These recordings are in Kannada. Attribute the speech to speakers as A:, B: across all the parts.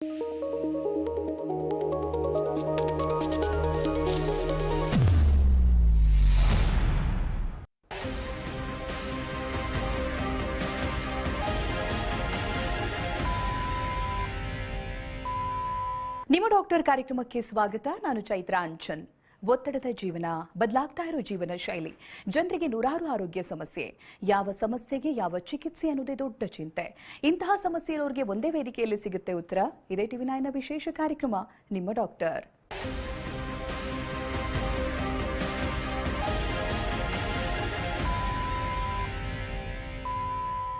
A: ನಿಮ್ಮ ಡಾಕ್ಟರ್ ಕಾರ್ಯಕ್ರಮಕ್ಕೆ ಸ್ವಾಗತ. ನಾನು ಚೈತ್ರ ಅಂಚನ್. ಒತ್ತಡದ ಜೀವನ, ಬದಲಾಗ್ತಾ ಇರೋ ಜೀವನ ಶೈಲಿ, ಜನರಿಗೆ ನೂರಾರು ಆರೋಗ್ಯ ಸಮಸ್ಯೆ, ಯಾವ ಸಮಸ್ಯೆಗೆ ಯಾವ ಚಿಕಿತ್ಸೆ ಅನ್ನೋದೇ ದೊಡ್ಡ ಚಿಂತೆ. ಇಂತಹ ಸಮಸ್ಯೆ ಇರೋರಿಗೆ ಒಂದೇ ವೇದಿಕೆಯಲ್ಲಿ ಸಿಗುತ್ತೆ ಉತ್ತರ. ಇದೇ ಟಿವಿ ನೈನ್ನ ವಿಶೇಷ ಕಾರ್ಯಕ್ರಮ, ನಿಮ್ಮ ಡಾಕ್ಟರ್.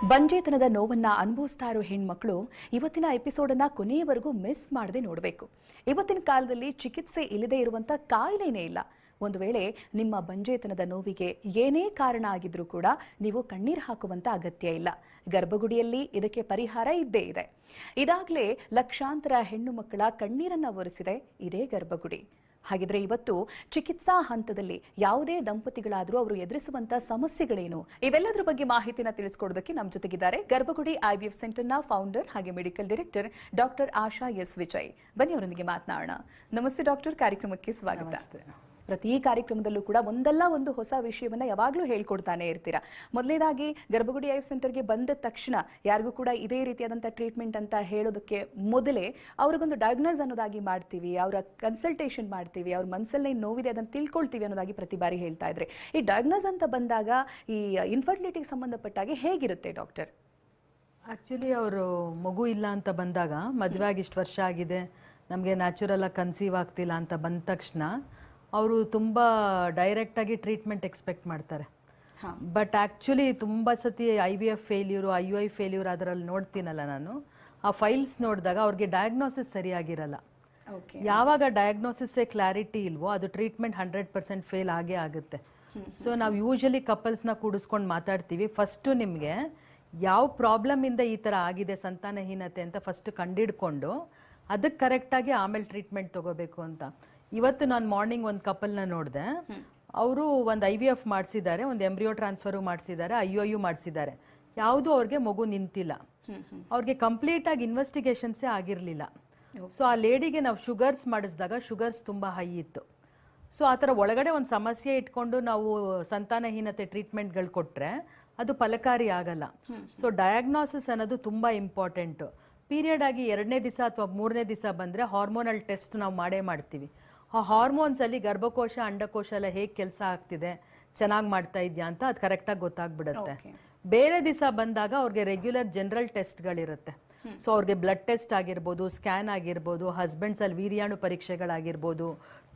A: ಬಂಜೇತನದ ನೋವನ್ನ ಅನುಭವಿಸ್ತಾ ಇರೋ ಹೆಣ್ಮಕ್ಳು ಇವತ್ತಿನ ಎಪಿಸೋಡ್ ಅನ್ನ ಕೊನೆಯವರೆಗೂ ಮಿಸ್ ಮಾಡದೆ ನೋಡಬೇಕು. ಇವತ್ತಿನ ಕಾಲದಲ್ಲಿ ಚಿಕಿತ್ಸೆ ಇಲ್ಲದೆ ಇರುವಂತ ಕಾಯಿಲೆನೇ ಇಲ್ಲ. ಒಂದು ವೇಳೆ ನಿಮ್ಮ ಬಂಜೇತನದ ನೋವಿಗೆ ಏನೇ ಕಾರಣ ಆಗಿದ್ರೂ ಕೂಡ ನೀವು ಕಣ್ಣೀರು ಹಾಕುವಂತ ಅಗತ್ಯ ಇಲ್ಲ. ಗರ್ಭಗುಡಿಯಲ್ಲಿ ಇದಕ್ಕೆ ಪರಿಹಾರ ಇದ್ದೇ ಇದೆ. ಇದಾಗಲೇ ಲಕ್ಷಾಂತರ ಹೆಣ್ಣು ಮಕ್ಕಳ ಕಣ್ಣೀರನ್ನ ಒರೆಸಿದೆ ಇದೇ ಗರ್ಭಗುಡಿ. ಹಾಗಿದ್ರೆ ಇವತ್ತು ಚಿಕಿತ್ಸಾ ಹಂತದಲ್ಲಿ ಯಾವುದೇ ದಂಪತಿಗಳಾದರೂ ಅವರು ಎದುರಿಸುವಂತ ಸಮಸ್ಯೆಗಳೇನು? ಇವೆಲ್ಲದರ ಬಗ್ಗೆ ಮಾಹಿತಿನ ತಿಳಿಸ್ಕೊಡೋದಕ್ಕೆ ನಮ್ಮ ಜೊತೆಗಿದ್ದಾರೆ ಗರ್ಭಗುಡಿ ಐವಿಎಫ್ ಸೆಂಟರ್ನ ಫೌಂಡರ್ ಹಾಗೆ medical director doctor Asha S Vijay. ಬನ್ನಿ ಅವರೊಂದಿಗೆ ಮಾತನಾಡೋಣ. ನಮಸ್ತೆ ಡಾಕ್ಟರ್, ಕಾರ್ಯಕ್ರಮಕ್ಕೆ ಸ್ವಾಗತ. ಪ್ರತಿ ಕಾರ್ಯಕ್ರಮದಲ್ಲೂ ಕೂಡ ಒಂದಲ್ಲ ಒಂದು ಹೊಸ ವಿಷಯವನ್ನ ಯಾವಾಗಲೂ ಹೇಳ್ಕೊಡ್ತಾನೆ ಇರ್ತೀರಾ? ಮೊದಲನೇದಾಗಿ ಗರ್ಭಗುಡಿ ಐಫ್ ಸೆಂಟರ್ಗೆ ಬಂದ ತಕ್ಷಣ ಯಾರಿಗೂ ಕೂಡ ಇದೇ ರೀತಿಯಾದಂಥ ಟ್ರೀಟ್ಮೆಂಟ್ ಅಂತ ಹೇಳೋದಕ್ಕೆ ಮೊದಲೇ ಅವ್ರಿಗೊಂದು ಡಯಾಗ್ನೋಸ್ ಅನ್ನೋದಾಗಿ ಮಾಡ್ತೀವಿ ಅವರ ಕನ್ಸಲ್ಟೇಷನ್ ಮಾಡ್ತೀವಿ ಅವ್ರ ಮನಸ್ಸಲ್ಲಿ ನೋವಿದೆ ಅದನ್ನು ತಿಳ್ಕೊಳ್ತೀವಿ ಅನ್ನೋದಾಗಿ ಪ್ರತಿ ಬಾರಿ ಹೇಳ್ತಾ ಇದ್ರೆ. ಈ ಡಯಾಗ್ನೋಸ್ ಅಂತ ಬಂದಾಗ ಈ ಇನ್ಫರ್ಟಿಲಿಟಿಗೆ ಸಂಬಂಧಪಟ್ಟಾಗೆ ಹೇಗಿರುತ್ತೆ ಡಾಕ್ಟರ್
B: ಆ್ಯಕ್ಚುಲಿ ಅವರು ಮಗು ಇಲ್ಲ ಅಂತ ಬಂದಾಗ ಮದುವೆ ಆಗಿ ಇಷ್ಟು ವರ್ಷ ಆಗಿದೆ ನಮಗೆ ನ್ಯಾಚುರಲಾಗಿ ಕನ್ಸೀವ್ ಆಗ್ತಿಲ್ಲ ಅಂತ ಬಂದ ತಕ್ಷಣ ಅವರು ತುಂಬ ಡೈರೆಕ್ಟಾಗಿ ಟ್ರೀಟ್ಮೆಂಟ್ ಎಕ್ಸ್ಪೆಕ್ಟ್ ಮಾಡ್ತಾರೆ. ಬಟ್ ಆ್ಯಕ್ಚುಲಿ ತುಂಬ ಸತಿ I V F failure I U I failure ಅದರಲ್ಲಿ ನೋಡ್ತೀನಲ್ಲ ನಾನು. ಆ ಫೈಲ್ಸ್ ನೋಡಿದಾಗ ಅವ್ರಿಗೆ ಡಯಾಗ್ನೋಸಿಸ್ ಸರಿಯಾಗಿರಲ್ಲ. ಯಾವಾಗ ಡಯಾಗ್ನೋಸಿಸ್ಸೇ ಕ್ಲಾರಿಟಿ ಇಲ್ವೋ ಅದು ಟ್ರೀಟ್ಮೆಂಟ್ ಹಂಡ್ರೆಡ್ ಪರ್ಸೆಂಟ್ ಫೇಲ್ ಆಗೇ ಆಗುತ್ತೆ. ಸೊ ನಾವು ಯೂಶಲಿ ಕಪಲ್ಸ್ನ ಕೂಡಿಸ್ಕೊಂಡು ಮಾತಾಡ್ತೀವಿ. ಫಸ್ಟು ನಿಮಗೆ ಯಾವ ಪ್ರಾಬ್ಲಮ್ ಇಂದ ಈ ಥರ ಆಗಿದೆ ಸಂತಾನಹೀನತೆ ಅಂತ ಫಸ್ಟ್ ಕಂಡಿಡ್ಕೊಂಡು ಅದಕ್ಕೆ ಕರೆಕ್ಟಾಗಿ ಆಮೇಲೆ ಟ್ರೀಟ್ಮೆಂಟ್ ತಗೋಬೇಕು ಅಂತ. ಇವತ್ತು ನಾನು ಮಾರ್ನಿಂಗ್ ಒಂದು ಕಪಲ್ನ ನೋಡಿದೆ. ಅವರು ಒಂದು ಐ ವಿ ಎಫ್ ಮಾಡಿಸಿದ್ದಾರೆ ಒಂದು ಎಂಬ್ರಿಯೋ ಟ್ರಾನ್ಸ್ಫರು ಮಾಡಿಸಿದ್ದಾರೆ ಐ ಯು ಐ ಯು ಮಾಡಿಸಿದ್ದಾರೆ. ಯಾವುದು ಅವ್ರಿಗೆ ಮಗು ನಿಂತಿಲ್ಲ. ಅವ್ರಿಗೆ ಕಂಪ್ಲೀಟ್ ಆಗಿ ಇನ್ವೆಸ್ಟಿಗೇಷನ್ಸೇ ಆಗಿರಲಿಲ್ಲ. ಸೊ ಆ ಲೇಡಿಗೆ ನಾವು ಶುಗರ್ಸ್ ಮಾಡಿಸಿದಾಗ ಶುಗರ್ಸ್ ತುಂಬ ಹೈ ಇತ್ತು. ಸೊ ಆ ಥರ ಒಳಗಡೆ ಒಂದು ಸಮಸ್ಯೆ ಇಟ್ಕೊಂಡು ನಾವು ಸಂತಾನಹೀನತೆ ಟ್ರೀಟ್ಮೆಂಟ್ಗಳು ಕೊಟ್ಟರೆ ಅದು ಫಲಕಾರಿ ಆಗಲ್ಲ. ಸೊ ಡಯಾಗ್ನೋಸಿಸ್ ಅನ್ನೋದು ತುಂಬ ಇಂಪಾರ್ಟೆಂಟು ಪೀರಿಯಡ್ ಆಗಿ ಎರಡನೇ ದಿವಸ ಅಥವಾ ಮೂರನೇ ದಿವಸ ಬಂದರೆ ಹಾರ್ಮೋನಲ್ ಟೆಸ್ಟ್ ನಾವು ಮಾಡೇ ಮಾಡ್ತೀವಿ. ಆ ಹಾರ್ಮೋನ್ಸ್ ಅಲ್ಲಿ ಗರ್ಭಕೋಶ ಅಂಡಕೋಶ ಎಲ್ಲ ಹೇಗೆ ಕೆಲಸ ಆಗ್ತಿದೆ ಚೆನ್ನಾಗಿ ಮಾಡ್ತಾ ಇದೆಯಾ ಅಂತ ಅದು ಕರೆಕ್ಟಾಗಿ ಗೊತ್ತಾಗ್ಬಿಡುತ್ತೆ. ಬೇರೆ ದಿವಸ ಬಂದಾಗ ಅವ್ರಿಗೆ ರೆಗ್ಯುಲರ್ ಜನರಲ್ ಟೆಸ್ಟ್ಗಳಿರುತ್ತೆ ಸೊ ಅವ್ರಿಗೆ ಬ್ಲಡ್ ಟೆಸ್ಟ್ ಆಗಿರ್ಬೋದು ಸ್ಕ್ಯಾನ್ ಆಗಿರ್ಬೋದು ಹಸ್ಬೆಂಡ್ಸ್ ಅಲ್ಲಿ ವೀರ್ಯಾಣು ಪರೀಕ್ಷೆಗಳಾಗಿರ್ಬೋದು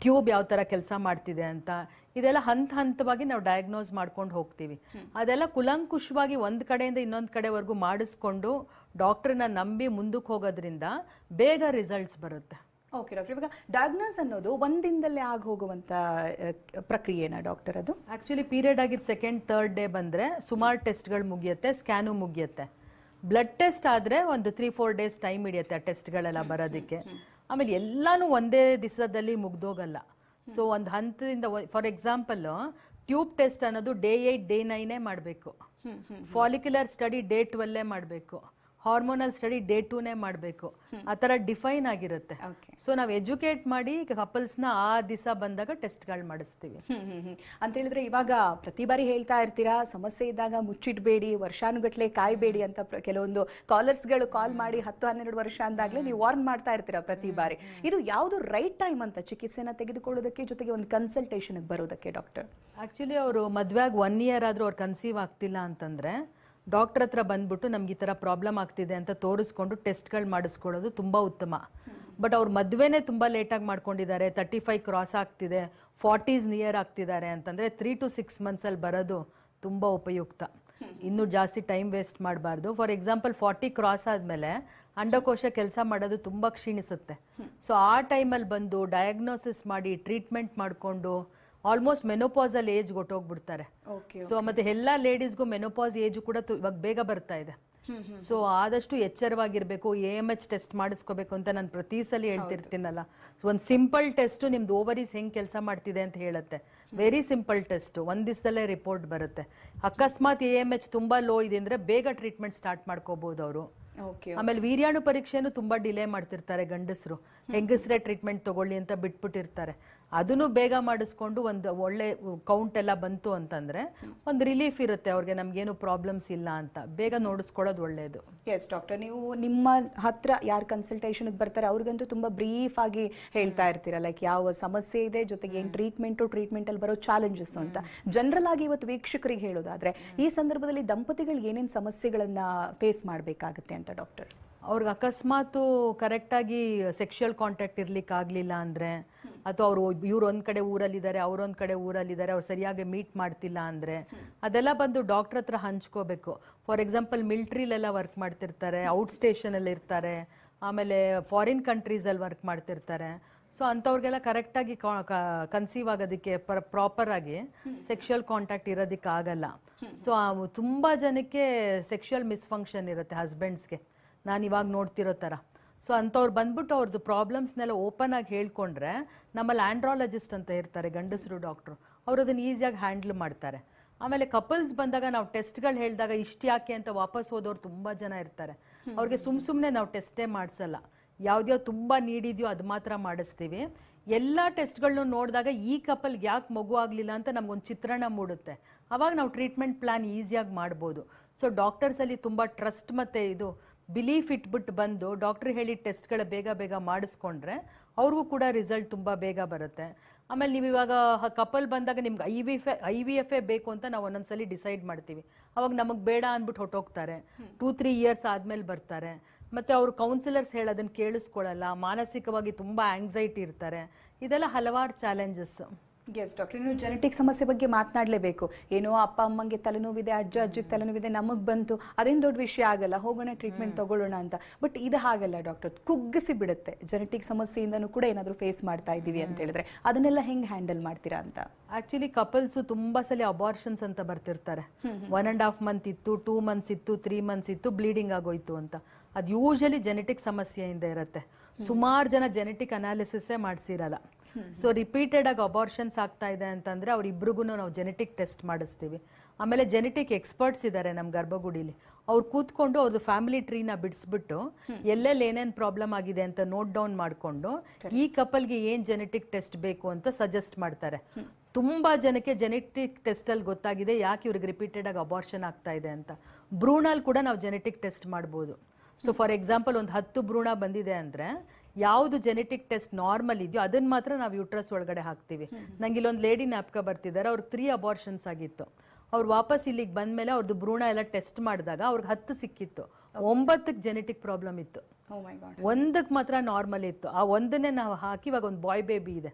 B: ಟ್ಯೂಬ್ ಯಾವ ತರ ಕೆಲಸ ಮಾಡ್ತಿದೆ ಅಂತ ಇದೆಲ್ಲ ಹಂತ ಹಂತವಾಗಿ ನಾವು ಡಯಾಗ್ನೋಸ್ ಮಾಡ್ಕೊಂಡು ಹೋಗ್ತೀವಿ. ಅದೆಲ್ಲ ಕುಲಂಕುಷವಾಗಿ ಒಂದ್ ಕಡೆಯಿಂದ ಇನ್ನೊಂದ್ ಕಡೆವರೆಗೂ ಮಾಡಿಸ್ಕೊಂಡು ಡಾಕ್ಟರ್ನ ನಂಬಿ ಮುಂದಕ್ಕೆ ಹೋಗೋದ್ರಿಂದ ಬೇಗ ರಿಸಲ್ಟ್ಸ್ ಬರುತ್ತೆ.
A: ಓಕೆ ಡಾಕ್ಟರ್ ಇವಾಗ ಡಯಾಗ್ನೋಸ್ ಅನ್ನೋದು ಒಂದಿನದಲ್ಲೇ ಆಗಿ ಹೋಗುವಂತ ಪ್ರಕ್ರಿಯೆನಾ ಡಾಕ್ಟರ್ ಅದು?
B: ಆಕ್ಚುಲಿ ಪೀರಿಯಡ್ ಆಗಿದ್ದು ಸೆಕೆಂಡ್ ಥರ್ಡ್ ಡೇ ಬಂದ್ರೆ ಸುಮಾರು ಟೆಸ್ಟ್ಗಳು ಮುಗಿಯುತ್ತೆ ಸ್ಕ್ಯಾನು ಮುಗಿಯುತ್ತೆ. ಬ್ಲಡ್ ಟೆಸ್ಟ್ ಆದ್ರೆ ಒಂದು ತ್ರೀ ಫೋರ್ ಡೇಸ್ ಟೈಮ್ ಹಿಡಿಯುತ್ತೆ ಆ ಟೆಸ್ಟ್ಗಳೆಲ್ಲ ಬರೋದಕ್ಕೆ. ಆಮೇಲೆ ಎಲ್ಲಾನು ಒಂದೇ ದಿವಸದಲ್ಲಿ ಮುಗ್ದೋಗಲ್ಲ. ಸೊ ಒಂದು ಹಂತದಿಂದ ಫಾರ್ ಎಕ್ಸಾಂಪಲ್ ಟ್ಯೂಬ್ ಟೆಸ್ಟ್ ಅನ್ನೋದು ಡೇ ಏಟ್ ಡೇ ನೈನೇ ಮಾಡಬೇಕು. ಫಾಲಿಕ್ಯುಲರ್ ಸ್ಟಡಿ ಡೇ ಟ್ವೆಲ್ಲೇ ಮಾಡಬೇಕು. ಹಾರ್ಮೋನಲ್ ಸ್ಟಡಿ ಡೇ ಟೂನೇ ಮಾಡಬೇಕು. ಆ ಥರ ಡಿಫೈನ್ ಆಗಿರುತ್ತೆ. ಸೊ ನಾವು ಎಜುಕೇಟ್ ಮಾಡಿ ಕಪಲ್ಸ್ನ ಆ ದಿವಸ ಬಂದಾಗ ಟೆಸ್ಟ್ಗಳು ಮಾಡಿಸ್ತೀವಿ.
A: ಅಂತ ಹೇಳಿದ್ರೆ ಇವಾಗ ಪ್ರತಿ ಬಾರಿ ಹೇಳ್ತಾ ಇರ್ತೀರಾ ಸಮಸ್ಯೆ ಇದ್ದಾಗ ಮುಚ್ಚಿಡಬೇಡಿ ವರ್ಷಾನುಗಟ್ಲೆ ಕಾಯಬೇಡಿ ಅಂತ ಕೆಲವೊಂದು ಕಾಲರ್ಸ್ಗಳು ಕಾಲ್ ಮಾಡಿ ಹತ್ತು ಹನ್ನೆರಡು ವರ್ಷ ಅಂದಾಗಲೇ ನೀವು ವಾರ್ನ್ ಮಾಡ್ತಾ ಇರ್ತೀರಾ ಪ್ರತಿ ಬಾರಿ. ಇದು ಯಾವುದು ರೈಟ್ ಟೈಮ್ ಅಂತ ಚಿಕಿತ್ಸೆನ ತೆಗೆದುಕೊಳ್ಳೋದಕ್ಕೆ ಜೊತೆಗೆ ಒಂದು ಕನ್ಸಲ್ಟೇಷನ್ ಬರೋದಕ್ಕೆ ಡಾಕ್ಟರ್
B: ಆಕ್ಚುಲಿ ಅವರು ಮದ್ವೆಯಾಗಿ ಒನ್ ಇಯರ್ ಆದ್ರೂ ಅವ್ರು ಕನ್ಸೀವ್ ಆಗ್ತಿಲ್ಲ ಅಂತಂದ್ರೆ ಡಾಕ್ಟರ್ ಹತ್ರ ಬಂದ್ಬಿಟ್ಟು ನಮ್ಗೆ ಈ ಥರ ಪ್ರಾಬ್ಲಮ್ ಆಗ್ತಿದೆ ಅಂತ ತೋರಿಸ್ಕೊಂಡು ಟೆಸ್ಟ್ಗಳು ಮಾಡಿಸ್ಕೊಳ್ಳೋದು ತುಂಬ ಉತ್ತಮ. ಬಟ್ ಅವ್ರ ಮದುವೆನೇ ತುಂಬ ಲೇಟಾಗಿ ಮಾಡ್ಕೊಂಡಿದ್ದಾರೆ. ತರ್ಟಿ ಫೈವ್ ಕ್ರಾಸ್ ಆಗ್ತಿದೆ. ಫಾರ್ಟೀಸ್ ನಿಯರ್ ಆಗ್ತಿದ್ದಾರೆ ಅಂತಂದ್ರೆ ತ್ರೀ ಟು ಸಿಕ್ಸ್ ಮಂತ್ಸಲ್ಲಿ ಬರೋದು ತುಂಬ ಉಪಯುಕ್ತ. ಇನ್ನೂ ಜಾಸ್ತಿ ಟೈಮ್ ವೇಸ್ಟ್ ಮಾಡಬಾರ್ದು. ಫಾರ್ ಎಕ್ಸಾಂಪಲ್ ಫಾರ್ಟಿ ಕ್ರಾಸ್ ಆದಮೇಲೆ ಅಂಡಕೋಶ ಕೆಲಸ ಮಾಡೋದು ತುಂಬ ಕ್ಷೀಣಿಸುತ್ತೆ. ಸೊ ಆ ಟೈಮಲ್ಲಿ ಬಂದು ಡಯಾಗ್ನೋಸಿಸ್ ಮಾಡಿ ಟ್ರೀಟ್ಮೆಂಟ್ ಮಾಡಿಕೊಂಡು ಆಲ್ಮೋಸ್ಟ್ ಮೆನೋಪಾಸಲ್ ಏಜ್ ಗೊಟ್ಟೋಗ್ಬಿಡ್ತಾರೆ.
A: ಓಕೆ
B: ಸೊ ಮತ್ತೆ ಎಲ್ಲಾ ಲೇಡೀಸ್ಗೂ ಮೆನೋಪಾಸ್ ಏಜ್ ಕೂಡ ಇವಾಗ ಬೇಗ ಬರ್ತಾ ಇದೆ. ಸೊ ಆದಷ್ಟು ಎಚ್ಚರವಾಗಿರ್ಬೇಕು ಎ ಎಂ ಎಚ್ ಟೆಸ್ಟ್ ಮಾಡಿಸ್ಕೋಬೇಕು ಅಂತ ನಾನು ಪ್ರತಿ ಸಲ ಹೇಳ್ತಿರ್ತೀನಲ್ಲ. ಒಂದು ಸಿಂಪಲ್ ಟೆಸ್ಟ್ ನಿಮ್ದು ಓವರೀಸ್ ಹೆಂಗ್ ಕೆಲಸ ಮಾಡ್ತಿದೆ ಅಂತ ಹೇಳುತ್ತೆ. ವೆರಿ ಸಿಂಪಲ್ ಟೆಸ್ಟ್ ಒಂದ್ ದಿವಸದಲ್ಲೇ ರಿಪೋರ್ಟ್ ಬರುತ್ತೆ. ಅಕಸ್ಮಾತ್ ಎ ಎಂ ಎಚ್ ತುಂಬಾ ಲೋ ಇದೆ ಅಂದ್ರೆ ಬೇಗ ಟ್ರೀಟ್ಮೆಂಟ್ ಸ್ಟಾರ್ಟ್ ಮಾಡ್ಕೋಬಹುದು ಅವರು. ಆಮೇಲೆ ವೀರ್ಯಾಣು ಪರೀಕ್ಷೆನು ತುಂಬಾ ಡಿಲೇ ಮಾಡ್ತಿರ್ತಾರೆ ಗಂಡಸರು. ಹೆಂಗಸ್ರೆ ಟ್ರೀಟ್ಮೆಂಟ್ ತಗೊಳ್ಳಿ ಅಂತ ಬಿಟ್ಬಿಟ್ಟಿರ್ತಾರೆ. ಅದನ್ನು ಬೇಗ ಮಾಡಿಸ್ಕೊಂಡು ಒಂದು ಒಳ್ಳೆ ಕೌಂಟ್ ಎಲ್ಲ ಬಂತು ಅಂತಂದ್ರೆ ಒಂದು ರಿಲೀಫ್ ಇರುತ್ತೆ ಅವ್ರಿಗೆ ನಮ್ಗೇನು ಪ್ರಾಬ್ಲಮ್ಸ್ ಇಲ್ಲ ಅಂತ. ಬೇಗ ನೋಡಿಸ್ಕೊಳ್ಳೋದು ಒಳ್ಳೇದು.
A: ಎಸ್ ಡಾಕ್ಟರ್ ನೀವು ನಿಮ್ಮ ಹತ್ರ ಯಾರು ಕನ್ಸಲ್ಟೇಷನ್ ಬರ್ತಾರೆ ಅವ್ರಿಗಂತೂ ತುಂಬಾ ಬ್ರೀಫ್ ಆಗಿ ಹೇಳ್ತಾ ಇರ್ತೀರ ಲೈಕ್ ಯಾವ ಸಮಸ್ಯೆ ಇದೆ ಜೊತೆಗೆ ಏನ್ ಟ್ರೀಟ್ಮೆಂಟು ಟ್ರೀಟ್ಮೆಂಟ್ ಅಲ್ಲಿ ಬರೋ ಚಾಲೆಂಜಸ್ ಅಂತ. ಜನರಲ್ ಆಗಿ ಇವತ್ತು ವೀಕ್ಷಕರಿಗೆ ಹೇಳೋದಾದ್ರೆ ಈ ಸಂದರ್ಭದಲ್ಲಿ ದಂಪತಿಗಳು ಏನೇನು ಸಮಸ್ಯೆಗಳನ್ನ ಫೇಸ್ ಮಾಡ್ಬೇಕಾಗುತ್ತೆ ಅಂತ ಡಾಕ್ಟರ್.
B: ಅವ್ರಿಗೆ ಅಕಸ್ಮಾತು ಕರೆಕ್ಟಾಗಿ ಸೆಕ್ಷುಯಲ್ ಕಾಂಟ್ಯಾಕ್ಟ್ ಇರ್ಲಿಕ್ಕೆ ಆಗಲಿಲ್ಲ ಅಂದ್ರೆ, ಅಥವಾ ಅವರು ಇವ್ರು ಒಂದು ಕಡೆ ಊರಲ್ಲಿದ್ದಾರೆ ಅವ್ರೊಂದ್ ಕಡೆ ಊರಲ್ಲಿದ್ದಾರೆ ಅವ್ರು ಸರಿಯಾಗಿ ಮೀಟ್ ಮಾಡ್ತಿಲ್ಲ ಅಂದ್ರೆ, ಅದೆಲ್ಲ ಬಂದು ಡಾಕ್ಟ್ರ್ ಹತ್ರ ಹಂಚ್ಕೋಬೇಕು. ಫಾರ್ ಎಕ್ಸಾಂಪಲ್ ಮಿಲ್ಟ್ರಿಲೆಲ್ಲ ವರ್ಕ್ ಮಾಡ್ತಿರ್ತಾರೆ, ಔಟ್ ಸ್ಟೇಷನ್ ಅಲ್ಲಿ ಇರ್ತಾರೆ ಆಮೇಲೆ ಫಾರಿನ್ ಕಂಟ್ರೀಸಲ್ಲಿ ವರ್ಕ್ ಮಾಡ್ತಿರ್ತಾರೆ. ಸೊ ಅಂಥವ್ರಿಗೆಲ್ಲ ಕರೆಕ್ಟಾಗಿ ಕನ್ಸೀವ್ ಆಗೋದಕ್ಕೆ ಪ್ರಾಪರ್ ಆಗಿ ಸೆಕ್ಷುಯಲ್ ಕಾಂಟ್ಯಾಕ್ಟ್ ಇರೋದಕ್ಕೆ ಆಗಲ್ಲ ಸೊ ತುಂಬಾ ಜನಕ್ಕೆ ಸೆಕ್ಷುಯಲ್ ಮಿಸ್ಫಂಕ್ಷನ್ ಇರುತ್ತೆ ಹಸ್ಬೆಂಡ್ಸ್ಗೆ ನಾನು ಇವಾಗ ನೋಡ್ತಿರೋ ಥರ. ಸೊ ಅಂಥವ್ರು ಬಂದ್ಬಿಟ್ಟು ಅವ್ರದ್ದು ಪ್ರಾಬ್ಲಮ್ಸ್ನೆಲ್ಲ ಓಪನ್ ಆಗಿ ಹೇಳ್ಕೊಂಡ್ರೆ ನಮ್ಮಲ್ಲಿ ಆಂಡ್ರಾಲಜಿಸ್ಟ್ ಅಂತ ಇರ್ತಾರೆ, ಗಂಡಸರು ಡಾಕ್ಟ್ರು ಅವ್ರು ಅದನ್ನ ಈಸಿಯಾಗಿ ಹ್ಯಾಂಡಲ್ ಮಾಡ್ತಾರೆ. ಆಮೇಲೆ ಕಪಲ್ಸ್ ಬಂದಾಗ ನಾವು ಟೆಸ್ಟ್ಗಳು ಹೇಳಿದಾಗ ಇಷ್ಟು ಯಾಕೆ ಅಂತ ವಾಪಸ್ ಹೋದವ್ರು ತುಂಬಾ ಜನ ಇರ್ತಾರೆ. ಅವ್ರಿಗೆ ಸುಮ್ ಸುಮ್ಮನೆ ನಾವು ಟೆಸ್ಟೇ ಮಾಡಿಸಲ್ಲ. ಯಾವ್ದ್ಯಾವ್ದು ತುಂಬ ನೀಡಿದ್ಯೋ ಅದು ಮಾತ್ರ ಮಾಡಿಸ್ತೀವಿ. ಎಲ್ಲ ಟೆಸ್ಟ್ಗಳನ್ನೂ ನೋಡಿದಾಗ ಈ ಕಪಲ್ಗೆ ಯಾಕೆ ಮಗು ಆಗಲಿಲ್ಲ ಅಂತ ನಮ್ಗೊಂದು ಚಿತ್ರಣ ಮೂಡುತ್ತೆ. ಅವಾಗ ನಾವು ಟ್ರೀಟ್ಮೆಂಟ್ ಪ್ಲಾನ್ ಈಸಿಯಾಗಿ ಮಾಡ್ಬೋದು. ಸೊ ಡಾಕ್ಟರ್ಸ್ ಅಲ್ಲಿ ತುಂಬಾ ಟ್ರಸ್ಟ್ ಮತ್ತೆ ಇದು ಬಿಲೀಫ್ ಇಟ್ಬಿಟ್ಟು ಬಂದು ಡಾಕ್ಟರ್ ಹೇಳಿದ ಟೆಸ್ಟ್ಗಳ ಬೇಗ ಬೇಗ ಮಾಡಿಸ್ಕೊಂಡ್ರೆ ಅವ್ರಿಗೂ ಕೂಡ ರಿಸಲ್ಟ್ ತುಂಬ ಬೇಗ ಬರುತ್ತೆ. ಆಮೇಲೆ ನೀವು ಇವಾಗ ಕಪಲ್ ಬಂದಾಗ ನಿಮ್ಗೆ I V F I V F A ಬೇಕು ಅಂತ ನಾವು ಒಂದೊಂದ್ಸಲಿ ಡಿಸೈಡ್ ಮಾಡ್ತೀವಿ. ಅವಾಗ ನಮಗೆ ಬೇಡ ಅಂದ್ಬಿಟ್ಟು ಹೊಟ್ಟೋಗ್ತಾರೆ ಟೂ ತ್ರೀ ಇಯರ್ಸ್ ಆದ್ಮೇಲೆ ಬರ್ತಾರೆ. ಮತ್ತೆ ಅವರು ಕೌನ್ಸಿಲರ್ಸ್ ಹೇಳೋದನ್ನ ಕೇಳಿಸ್ಕೊಳ್ಳಲ್ಲ ಮಾನಸಿಕವಾಗಿ ತುಂಬಾ ಆಂಗ್ಸೈಟಿ ಇರ್ತಾರೆ. ಇದೆಲ್ಲ ಹಲವಾರು ಚಾಲೆಂಜಸ್
A: ಎಸ್ ಡಾಕ್ಟರ್ ನೀವು ಜೆನೆಟಿಕ್ ಸಮಸ್ಯೆ ಬಗ್ಗೆ ಮಾತನಾಡಲೇಬೇಕು. ಏನೋ ಅಪ್ಪ ಅಮ್ಮಂಗೆ ತಲೆನೋವಿದೆ ಅಜ್ಜ ಅಜ್ಜಿಗೆ ತಲೆನೋವಿದೆ ನಮಗ್ ಬಂತು. ಅದೇನು ದೊಡ್ಡ ವಿಷಯ ಆಗಲ್ಲ. ಹೋಗೋಣ ಟ್ರೀಟ್ಮೆಂಟ್ ತಗೊಳ್ಳೋಣ ಅಂತ. ಬಟ್ ಇದು ಹಾಗಲ್ಲ ಡಾಕ್ಟರ್ ಕುಗ್ಗಿಸಿ ಬಿಡುತ್ತೆ. ಜೆನೆಟಿಕ್ ಸಮಸ್ಯೆಯಿಂದನೂ ಕೂಡ ಏನಾದರೂ ಫೇಸ್ ಮಾಡ್ತಾ ಇದ್ದೀವಿ ಅಂತ ಹೇಳಿದ್ರೆ. ಅದನ್ನೆಲ್ಲ ಹೆಂಗ್ ಹ್ಯಾಂಡಲ್ ಮಾಡ್ತೀರಾ ಅಂತ?
B: ಆಕ್ಚುಲಿ ಕಪಲ್ಸ್ ತುಂಬಾ ಸಲ ಅಬಾರ್ಷನ್ಸ್ ಅಂತ ಬರ್ತಿರ್ತಾರೆ. ಒನ್ ಅಂಡ್ ಹಾಫ್ ಮಂತ್ ಇತ್ತು ಟೂ ಮಂತ್ಸ್ ಇತ್ತು ತ್ರೀ ಮಂತ್ಸ್ ಇತ್ತು ಬ್ಲೀಡಿಂಗ್ ಆಗೋಯ್ತು ಅಂತ. ಅದು ಯೂಶಲಿ ಜೆನೆಟಿಕ್ ಸಮಸ್ಯೆಯಿಂದ ಇರುತ್ತೆ. ಸುಮಾರು ಜನ ಜೆನೆಟಿಕ್ ಅನಾಲಿಸಿಸೇ ಮಾಡಿಸಿರಲ್ಲ. ಸೊ ರಿಪೀಟೆಡ್ ಆಗಿ ಅಬಾರ್ಷನ್ಸ್ ಆಗ್ತಾ ಇದೆ ಅಂತಂದ್ರೆ ಅವ್ರಿಬ್ರಿಗೂ ನಾವು ಜೆನೆಟಿಕ್ ಟೆಸ್ಟ್ ಮಾಡಿಸ್ತೀವಿ. ಆಮೇಲೆ ಜೆನೆಟಿಕ್ ಎಕ್ಸ್ಪರ್ಟ್ಸ್ ಇದ್ದಾರೆ ನಮ್ಮ ಗರ್ಭಗುಡಿಲಿ. ಅವ್ರು ಕೂತ್ಕೊಂಡು ಅವ್ರದ್ದು ಫ್ಯಾಮಿಲಿ ಟ್ರೀನ ಬಿಡಿಸ್ಬಿಟ್ಟು ಎಲ್ಲೆಲ್ಲಿ ಏನೇನ್ ಪ್ರಾಬ್ಲಮ್ ಆಗಿದೆ ಅಂತ ನೋಟ್ ಡೌನ್ ಮಾಡ್ಕೊಂಡು ಈ ಕಪಲ್ಗೆ ಏನ್ ಜೆನೆಟಿಕ್ ಟೆಸ್ಟ್ ಬೇಕು ಅಂತ ಸಜೆಸ್ಟ್ ಮಾಡ್ತಾರೆ. ತುಂಬಾ ಜನಕ್ಕೆ ಜೆನೆಟಿಕ್ ಟೆಸ್ಟ್ ಅಲ್ಲಿ ಗೊತ್ತಾಗಿದೆ ಯಾಕೆ ಇವ್ರಿಗೆ ರಿಪೀಟೆಡ್ ಆಗಿ ಅಬಾರ್ಷನ್ ಆಗ್ತಾ ಇದೆ ಅಂತ. ಭ್ರೂಣಲ್ಲಿ ಕೂಡ ನಾವು ಜೆನೆಟಿಕ್ ಟೆಸ್ಟ್ ಮಾಡ್ಬೋದು. ಸೊ ಫಾರ್ ಎಕ್ಸಾಂಪಲ್ ಒಂದು ಹತ್ತು ಭ್ರೂಣ ಬಂದಿದೆ ಅಂದ್ರೆ ಯಾವುದು ಜೆನೆಟಿಕ್ ಟೆಸ್ಟ್ ನಾರ್ಮಲ್ ಇದೆಯೋ ಅದನ್ನ ಮಾತ್ರ ನಾವು ಯುಟ್ರಸ್ ಒಳಗಡೆ ಹಾಕ್ತೀವಿ. ನಂಗೆ ಇಲ್ಲೊಂದು ಲೇಡಿ ನ್ಯಾಪ್ಕ ಬರ್ತಿದ್ದಾರೆ ಅವ್ರಿಗೆ ತ್ರೀ ಅಬಾರ್ಷನ್ಸ್ ಆಗಿತ್ತು. ಅವ್ರು ವಾಪಸ್ ಇಲ್ಲಿಗೆ ಬಂದ್ಮೇಲೆ ಅವ್ರದ್ದು ಭ್ರೂಣ ಎಲ್ಲ ಟೆಸ್ಟ್ ಮಾಡಿದಾಗ ಅವ್ರಿಗೆ ಹತ್ತು ಸಿಕ್ಕಿತ್ತು. ಒಂಬತ್ತಕ್ಕೆ ಜೆನೆಟಿಕ್ ಪ್ರಾಬ್ಲಮ್ ಇತ್ತು.
A: ಗಾಡ್
B: ಒಂದಕ್ಕೆ ಮಾತ್ರ ನಾರ್ಮಲ್ ಇತ್ತು. ಆ ಒಂದನ್ನೇ ನಾವು ಹಾಕಿ ಇವಾಗ ಒಂದು ಬಾಯ್ ಬೇಬಿ ಇದೆ.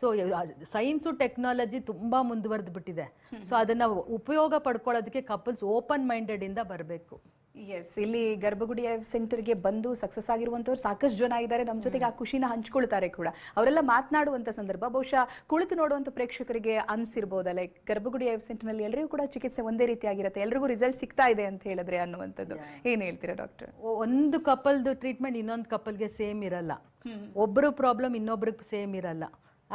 B: ಸೊ ಸೈನ್ಸು ಟೆಕ್ನಾಲಜಿ ತುಂಬಾ ಮುಂದುವರೆದು ಬಿಟ್ಟಿದೆ. ಸೊ ಅದನ್ನ ಉಪಯೋಗ ಪಡ್ಕೊಳ್ಳೋದಕ್ಕೆ ಕಪಲ್ಸ್ ಓಪನ್ ಮೈಂಡೆಡ್ ಇಂದ ಬರಬೇಕು.
A: ಎಸ್ ಇಲ್ಲಿ ಗರ್ಭಗುಡಿ ಸೆಂಟರ್ಗೆ ಬಂದು ಸಕ್ಸಸ್ ಆಗಿರುವಂತವ್ರು ಸಾಕಷ್ಟು ಜನ ಇದ್ದಾರೆ. ನಮ್ಮ ಜೊತೆಗೆ ಆ ಖುಷಿನ ಹಂಚ್ಕೊಳ್ತಾರೆ ಕೂಡ. ಅವರೆಲ್ಲ ಮಾತನಾಡುವಂತ ಸಂದರ್ಭ ಬಹುಶಃ ಕುಳಿತು ನೋಡುವಂತ ಪ್ರೇಕ್ಷಕರಿಗೆ ಅನ್ಸಿರ್ಬೋದಲ್ಲ ಲೈಕ್ ಗರ್ಭಗುಡಿ ಸೆಂಟರ್ನಲ್ಲಿ ಎಲ್ಲರಿಗೂ ಕೂಡ ಚಿಕಿತ್ಸೆ ಒಂದೇ ರೀತಿಯಾಗಿರುತ್ತೆ ಎಲ್ರಿಗೂ ರಿಸಲ್ಟ್ ಸಿಗ್ತಾ ಇದೆ ಅಂತ ಹೇಳಿದ್ರೆ ಅನ್ನುವಂಥದ್ದು. ಏನ್ ಹೇಳ್ತೀರಾ ಡಾಕ್ಟರ್
B: ಒಂದು ಕಪಲ್ದು ಟ್ರೀಟ್ಮೆಂಟ್ ಇನ್ನೊಂದು ಕಪಲ್ಗೆ ಸೇಮ್ ಇರಲ್ಲ. ಒಬ್ಬರು ಪ್ರಾಬ್ಲಮ್ ಇನ್ನೊಬ್ರಿಗೆ ಸೇಮ್ ಇರಲ್ಲ.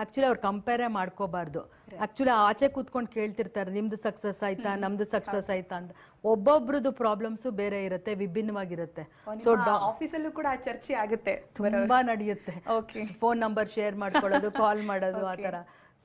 B: ಆಕ್ಚುಲಿ ಅವ್ರು ಕಂಪೇರೇ ಮಾಡ್ಕೋಬಾರ್ದು. ಆಕ್ಚುಲಿ ಆಚೆ ಕೂತ್ಕೊಂಡು ಕೇಳ್ತಿರ್ತಾರೆ ನಿಮ್ದು ಸಕ್ಸಸ್ ಆಯ್ತಾ? ನಮ್ದು ಸಕ್ಸಸ್ ಆಯ್ತಾ? ಅಂತ ಒಬ್ಬೊಬ್ರದ್ದು ಪ್ರಾಬ್ಲಮ್ಸ್ ಬೇರೆ ಇರುತ್ತೆ ವಿಭಿನ್ನವಾಗಿರುತ್ತೆ. ಸೊ
A: ಆಫೀಸಲ್ಲೂ ಕೂಡ ಚರ್ಚೆ ಆಗುತ್ತೆ.
B: ತುಂಬಾ ನಡೆಯುತ್ತೆ. ಫೋನ್ ನಂಬರ್ ಶೇರ್ ಮಾಡ್ಕೊಳ್ಳೋದು ಕಾಲ್ ಮಾಡೋದು ಆ ತರ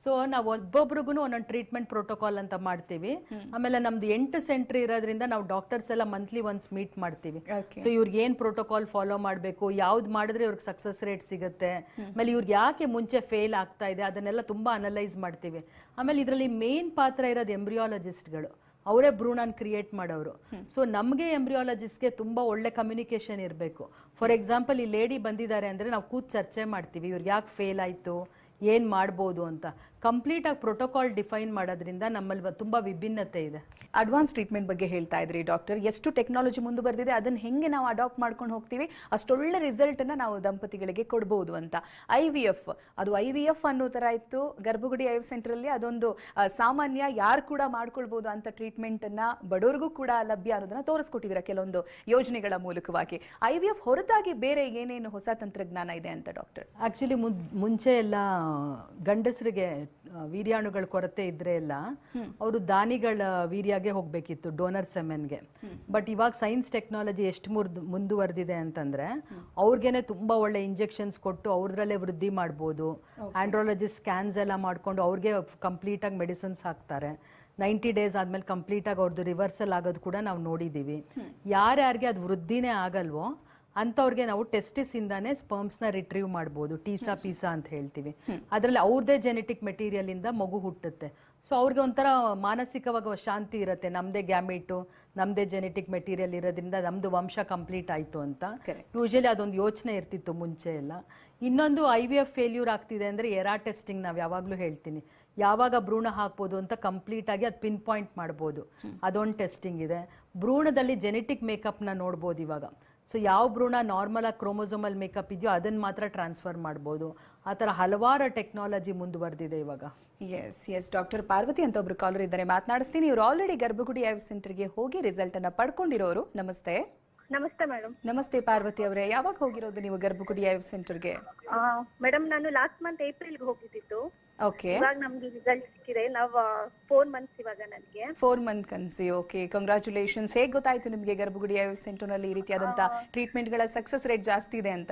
B: ಸೊ ನಾವು ಒಬ್ಬೊಬ್ರಿಗೂ ಒಂದೊಂದು ಟ್ರೀಟ್ಮೆಂಟ್ ಪ್ರೋಟೋಕಾಲ್ ಅಂತ ಮಾಡ್ತೀವಿ. ಆಮೇಲೆ ನಮ್ದು ಎಂಟು ಸೆಂಟ್ರಿ ಇರೋದ್ರಿಂದ ನಾವು ಡಾಕ್ಟರ್ಸ್ ಎಲ್ಲ ಮಂತ್ಲಿ ಒನ್ಸ್ ಮೀಟ್ ಮಾಡ್ತೀವಿ. ಸೊ ಇವ್ರಿಗೆ ಏನ್ ಪ್ರೋಟೋಕಾಲ್ ಫಾಲೋ ಮಾಡಬೇಕು ಯಾವ್ದು ಮಾಡಿದ್ರೆ ಇವ್ರಿಗೆ ಸಕ್ಸಸ್ ರೇಟ್ ಸಿಗುತ್ತೆ. ಆಮೇಲೆ ಇವ್ರಿಗೆ ಯಾಕೆ ಮುಂಚೆ ಫೇಲ್ ಆಗ್ತಾ ಇದೆ ಅದನ್ನೆಲ್ಲ ತುಂಬಾ ಅನಲೈಸ್ ಮಾಡ್ತೀವಿ. ಆಮೇಲೆ ಇದರಲ್ಲಿ ಮೇನ್ ಪಾತ್ರ ಇರೋದು ಎಂಬ್ರಿಯಾಲಜಿಸ್ಟ್ಗಳು ಅವರೇ ಭ್ರೂಣನ್ ಕ್ರಿಯೇಟ್ ಮಾಡೋರು. ಸೊ ನಮಗೆ ಎಂಬ್ರಿಯಾಲಜಿಸ್ಟ್ಗೆ ತುಂಬಾ ಒಳ್ಳೆ ಕಮ್ಯುನಿಕೇಶನ್ ಇರಬೇಕು. ಫಾರ್ ಎಕ್ಸಾಂಪಲ್ ಈ ಲೇಡಿ ಬಂದಿದ್ದಾರೆ ಅಂದ್ರೆ ನಾವು ಕೂತ್ ಚರ್ಚೆ ಮಾಡ್ತೀವಿ ಇವ್ರಿಗೆ ಯಾಕೆ ಫೇಲ್ ಆಯ್ತು ಏನ್ ಮಾಡ್ಬೋದು ಅಂತ. ಕಂಪ್ಲೀಟ್ ಆಗಿ ಪ್ರೋಟೋಕಾಲ್ ಡಿಫೈನ್ ಮಾಡೋದ್ರಿಂದ ನಮ್ಮಲ್ಲಿ ತುಂಬಾ ವಿಭಿನ್ನತೆ ಇದೆ.
A: ಅಡ್ವಾನ್ಸ್ ಟ್ರೀಟ್ಮೆಂಟ್ ಬಗ್ಗೆ ಹೇಳ್ತಾ ಇದ್ರಿ ಡಾಕ್ಟರ್ ಎಷ್ಟು ಟೆಕ್ನಾಲಜಿ ಮುಂದುವರೆದಿದೆ ಅದನ್ನ ಹೆಂಗೆ ನಾವು ಅಡಾಪ್ಟ್ ಮಾಡ್ಕೊಂಡು ಹೋಗ್ತೀವಿ ಅಷ್ಟೊಳ್ಳೆ ರಿಸಲ್ಟ್ ಅನ್ನ ನಾವು ದಂಪತಿಗಳಿಗೆ ಕೊಡಬಹುದು ಅಂತ. ಐ ವಿ ಎಫ್ ಅದು ಐ ವಿ ಎಫ್ ಅನ್ನೋ ತರ ಇತ್ತು. ಗರ್ಭಗುಡಿ ಐ ಸೆಂಟರ್ ಅಲ್ಲಿ ಅದೊಂದು ಸಾಮಾನ್ಯ ಯಾರು ಕೂಡ ಮಾಡ್ಕೊಳ್ಬಹುದು ಅಂತ ಟ್ರೀಟ್ಮೆಂಟ್ ಅನ್ನ ಬಡವರಿಗೂ ಕೂಡ ಲಭ್ಯ ಅನ್ನೋದನ್ನ ತೋರಿಸ್ಕೊಟ್ಟಿದ್ರ ಕೆಲವೊಂದು ಯೋಜನೆಗಳ ಮೂಲಕವಾಗಿ. ಐ ವಿ ಎಫ್ ಹೊರತಾಗಿ ಬೇರೆ ಏನೇನು ಹೊಸ ತಂತ್ರಜ್ಞಾನ ಇದೆ ಅಂತ ಡಾಕ್ಟರ್
B: ಆಕ್ಚುಲಿ ಮುಂಚೆ ಎಲ್ಲ ಗಂಡಸರಿಗೆ ವೀರ್ಯಾಣುಗಳ ಕೊರತೆ ಇದ್ರೆ ಎಲ್ಲ ಅವರು ದಾನಿಗಳ ವೀರ್ಯಾಗೆ ಹೋಗ್ಬೇಕಿತ್ತು ಡೋನರ್ ಸೆಮೆನ್ಗೆ. ಬಟ್ ಇವಾಗ ಸೈನ್ಸ್ ಟೆಕ್ನಾಲಜಿ ಎಷ್ಟು ಮುರ್ದ್ ಮುಂದುವರೆದಿದೆ ಅಂತಂದ್ರೆ ಅವ್ರಿಗೇನೆ ತುಂಬಾ ಒಳ್ಳೆ ಇಂಜೆಕ್ಷನ್ಸ್ ಕೊಟ್ಟು ಅವ್ರದ್ರಲ್ಲೇ ವೃದ್ಧಿ ಮಾಡ್ಬೋದು. ಆಂಡ್ರಾಲಜಿ ಸ್ಕ್ಯಾನ್ಸ್ ಎಲ್ಲ ಮಾಡ್ಕೊಂಡು ಅವ್ರಿಗೆ ಕಂಪ್ಲೀಟ್ ಆಗಿ ಮೆಡಿಸಿನ್ಸ್ ಹಾಕ್ತಾರೆ. ನೈಂಟಿ ಡೇಸ್ ಆದ್ಮೇಲೆ ಕಂಪ್ಲೀಟ್ ಆಗಿ ಅವ್ರದ್ದು ರಿವರ್ಸಲ್ ಆಗೋದು ಕೂಡ ನಾವು ನೋಡಿದೀವಿ. ಯಾರ್ಯಾರಿಗೆ ಅದು ವೃದ್ಧಿನೇ ಆಗಲ್ವೋ ಅಂಥವ್ರಿಗೆ ನಾವು ಟೆಸ್ಟಿಸ್ ಇಂದಾನೆ ಸ್ಪರ್ಮ್ಸ್ನ ರಿಟ್ರೀವ್ ಮಾಡ್ಬೋದು ಟೀಸಾ ಪೀಸಾ ಅಂತ ಹೇಳ್ತೀವಿ. ಅದರಲ್ಲಿ ಅವ್ರದೇ ಜೆನೆಟಿಕ್ ಮೆಟೀರಿಯಲ್ ಇಂದ ಮಗು ಹುಟ್ಟುತ್ತೆ. ಸೊ ಅವ್ರಿಗೆ ಒಂಥರ ಮಾನಸಿಕವಾಗಿ ಶಾಂತಿ ಇರುತ್ತೆ. ನಮ್ದೇ ಗ್ಯಾಮಿಟು ನಮ್ದೇ ಜೆನೆಟಿಕ್ ಮೆಟೀರಿಯಲ್ ಇರೋದ್ರಿಂದ ನಮ್ದು ವಂಶ ಕಂಪ್ಲೀಟ್ ಆಯ್ತು ಅಂತ. ಯೂಶಲಿ ಅದೊಂದು ಯೋಚನೆ ಇರ್ತಿತ್ತು ಮುಂಚೆ ಎಲ್ಲ. ಇನ್ನೊಂದು ಐ ವಿ ಎಫ್ ಫೇಲ್ಯೂರ್ ಆಗ್ತಿದೆ ಅಂದ್ರೆ ಎರಾ ಟೆಸ್ಟಿಂಗ್ ನಾವು ಯಾವಾಗಲೂ ಹೇಳ್ತೀನಿ. ಯಾವಾಗ ಭ್ರೂಣ ಹಾಕ್ಬೋದು ಅಂತ ಕಂಪ್ಲೀಟ್ ಆಗಿ ಅದು ಪಿನ್ ಪಾಯಿಂಟ್ ಮಾಡ್ಬೋದು ಅದೊಂದು ಟೆಸ್ಟಿಂಗ್ ಇದೆ. ಭ್ರೂಣದಲ್ಲಿ ಜೆನೆಟಿಕ್ ಮೇಕಪ್ನ ನೋಡ್ಬೋದು ಇವಾಗ. ಸೊ ಯಾವ ಭ್ರೂಣ ನಾರ್ಮಲ್ ಆಗಿ ಕ್ರೋಮೋಸೋಮಲ್ ಮೇಕಪ್ ಇದೆಯೋ ಅದನ್ನು ಮಾತ್ರ ಟ್ರಾನ್ಸ್ಫರ್ ಮಾಡ್ಬೋದು. ಆ ಥರ ಹಲವಾರು ಟೆಕ್ನಾಲಜಿ ಮುಂದುವರೆದಿದೆ ಇವಾಗ.
A: ಎಸ್ ಎಸ್ ಡಾಕ್ಟರ್ ಪಾರ್ವತಿ ಅಂತ ಒಬ್ರು ಕಾಲರ್ ಇದ್ದಾರೆ. ಮಾತನಾಡಿಸ್ತೀನಿ. ಇವರು ಆಲ್ರೆಡಿ ಗರ್ಭಗುಡಿ ಐವ್ ಸೆಂಟರ್ಗೆ ಹೋಗಿ ರಿಸಲ್ಟನ್ನು ಪಡ್ಕೊಂಡಿರೋರು. ನಮಸ್ತೆ.
C: ನಮಸ್ತೆ ಮೇಡಮ್
A: ನಮಸ್ತೆ ಪಾರ್ವತಿ ಅವರೇ ಯಾವಾಗ ಹೋಗಿರೋದು ನೀವು ಗರ್ಭಗುಡಿ ಐವ್ ಸೆಂಟರ್ಗೆ?
C: ಮೇಡಮ್ ನಾನು ಲಾಸ್ಟ್ ಮಂತ್ ಏಪ್ರಿಲ್ಗೆ ಹೋಗಿದ್ದಿತ್ತು
A: ಓಕೆ
C: ಇವಾಗ ನಮ್ಗೆ ರಿಸಲ್ಟ್ ಸಿಕ್ಕಿದೆ. ನಾವು ಫೋರ್ ಮಂತ್ಸ್ ಇವಾಗ ನನಗೆ.
A: Four month conceive okay congratulations ಹೇಗೆ ಗೊತ್ತಾಯ್ತು ನಿಮಗೆ ಗರ್ಭಗುಡಿ ಐವ್ ಸೆಂಟರ್ನಲ್ಲಿ ಈ ರೀತಿಯಾದಂತ ಟ್ರೀಟ್ಮೆಂಟ್ಗಳ ಸಕ್ಸಸ್ ರೇಟ್ ಜಾಸ್ತಿ ಇದೆ ಅಂತ?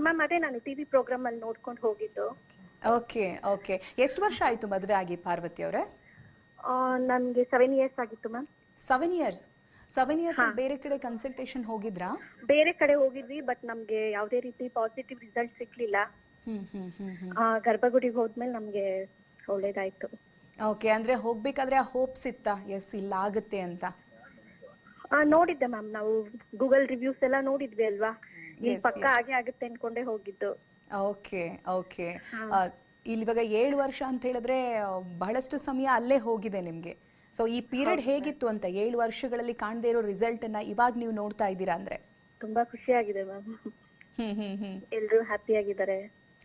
C: ಮ್ಯಾಮ್ ಅದೇ ನಾನು ಟಿವಿ ಪ್ರೋಗ್ರಾಮ್ ಅಲ್ಲಿ ನೋಡ್ಕೊಂಡು ಹೋಗಿದ್ದು.
A: ಓಕೆ ಓಕೆ ಎಷ್ಟು ವರ್ಷ ಆಯ್ತು ಮದುವೆ ಆಗಿ ಪಾರ್ವತಿ ಅವರೇ?
C: ನನಗೆ ಸೆವೆನ್ ಇಯರ್ಸ್ ಆಗಿತ್ತು ma'am
A: seven years seven years ಬೇರೆ ಕಡೆ ಕನ್ಸಲ್ಟೇಷನ್ ಹೋಗಿದ್ರಾ?
C: ಬೇರೆ ಕಡೆ ಹೋಗಿದ್ವಿ ಬಟ್ ನಮ್ಗೆ ಯಾವುದೇ ರೀತಿ ಪಾಸಿಟಿವ್ ರಿಸಲ್ಟ್ ಸಿಕ್ಲಿಲ್ಲ. ಗರ್ಭಗುಡಿಗೆ ಹೋದ್ಮೇಲೆ ನಮ್ಗೆ ಒಳ್ಳೇದಾಯ್ತು.
A: ಓಕೆ ಅಂದ್ರೆ ಹೋಗ್ಬೇಕಾದ್ರೆ ಆ ಹೋಪ್ಸ್ ಇತ್ತಾ ಎಸ್ ಇಲ್ಲ ಆಗುತ್ತೆ ಅಂತ.
C: ನೋಡಿದ್ದೆ ಮ್ಯಾಮ್ ನಾವು ಗೂಗಲ್ ರಿವ್ಯೂಸ್ ಎಲ್ಲ ನೋಡಿದ್ವಿ ಅಲ್ವಾ? ಇಲ್ಲಿ ಪಕ್ಕ ಹಾಗೆ ಆಗುತ್ತೆ ಅನ್ಕೊಂಡೆ ಹೋಗಿದ್ದು.
A: ಓಕೆ ಓಕೆ ಇಲ್ಲಿ ಇವಾಗ ಏಳು ವರ್ಷ ಅಂತ ಹೇಳಿದ್ರೆ ಬಹಳಷ್ಟು ಸಮಯ ಅಲ್ಲೇ ಹೋಗಿದೆ ನಿಮ್ಗೆ. ಸೊ ಈ ಪೀರಿಯಡ್ ಹೇಗಿತ್ತು ಅಂತ ಏಳು ವರ್ಷಗಳಲ್ಲಿ ಕಾಣದೇ ಇರೋ ರಿಸಲ್ಟ್ ಅನ್ನ ಇವಾಗ ನೀವು ನೋಡ್ತಾ ಇದ್ದೀರಾ ಅಂದ್ರೆ?
C: ತುಂಬಾ ಖುಷಿ ಆಗಿದೆ ಮ್ಯಾಮ್.
A: ಹ್ಮ್ ಹ್ಮ್ ಹ್ಮ್.
C: ಎಲ್ರು ಹ್ಯಾಪಿ ಆಗಿದ್ದಾರೆ.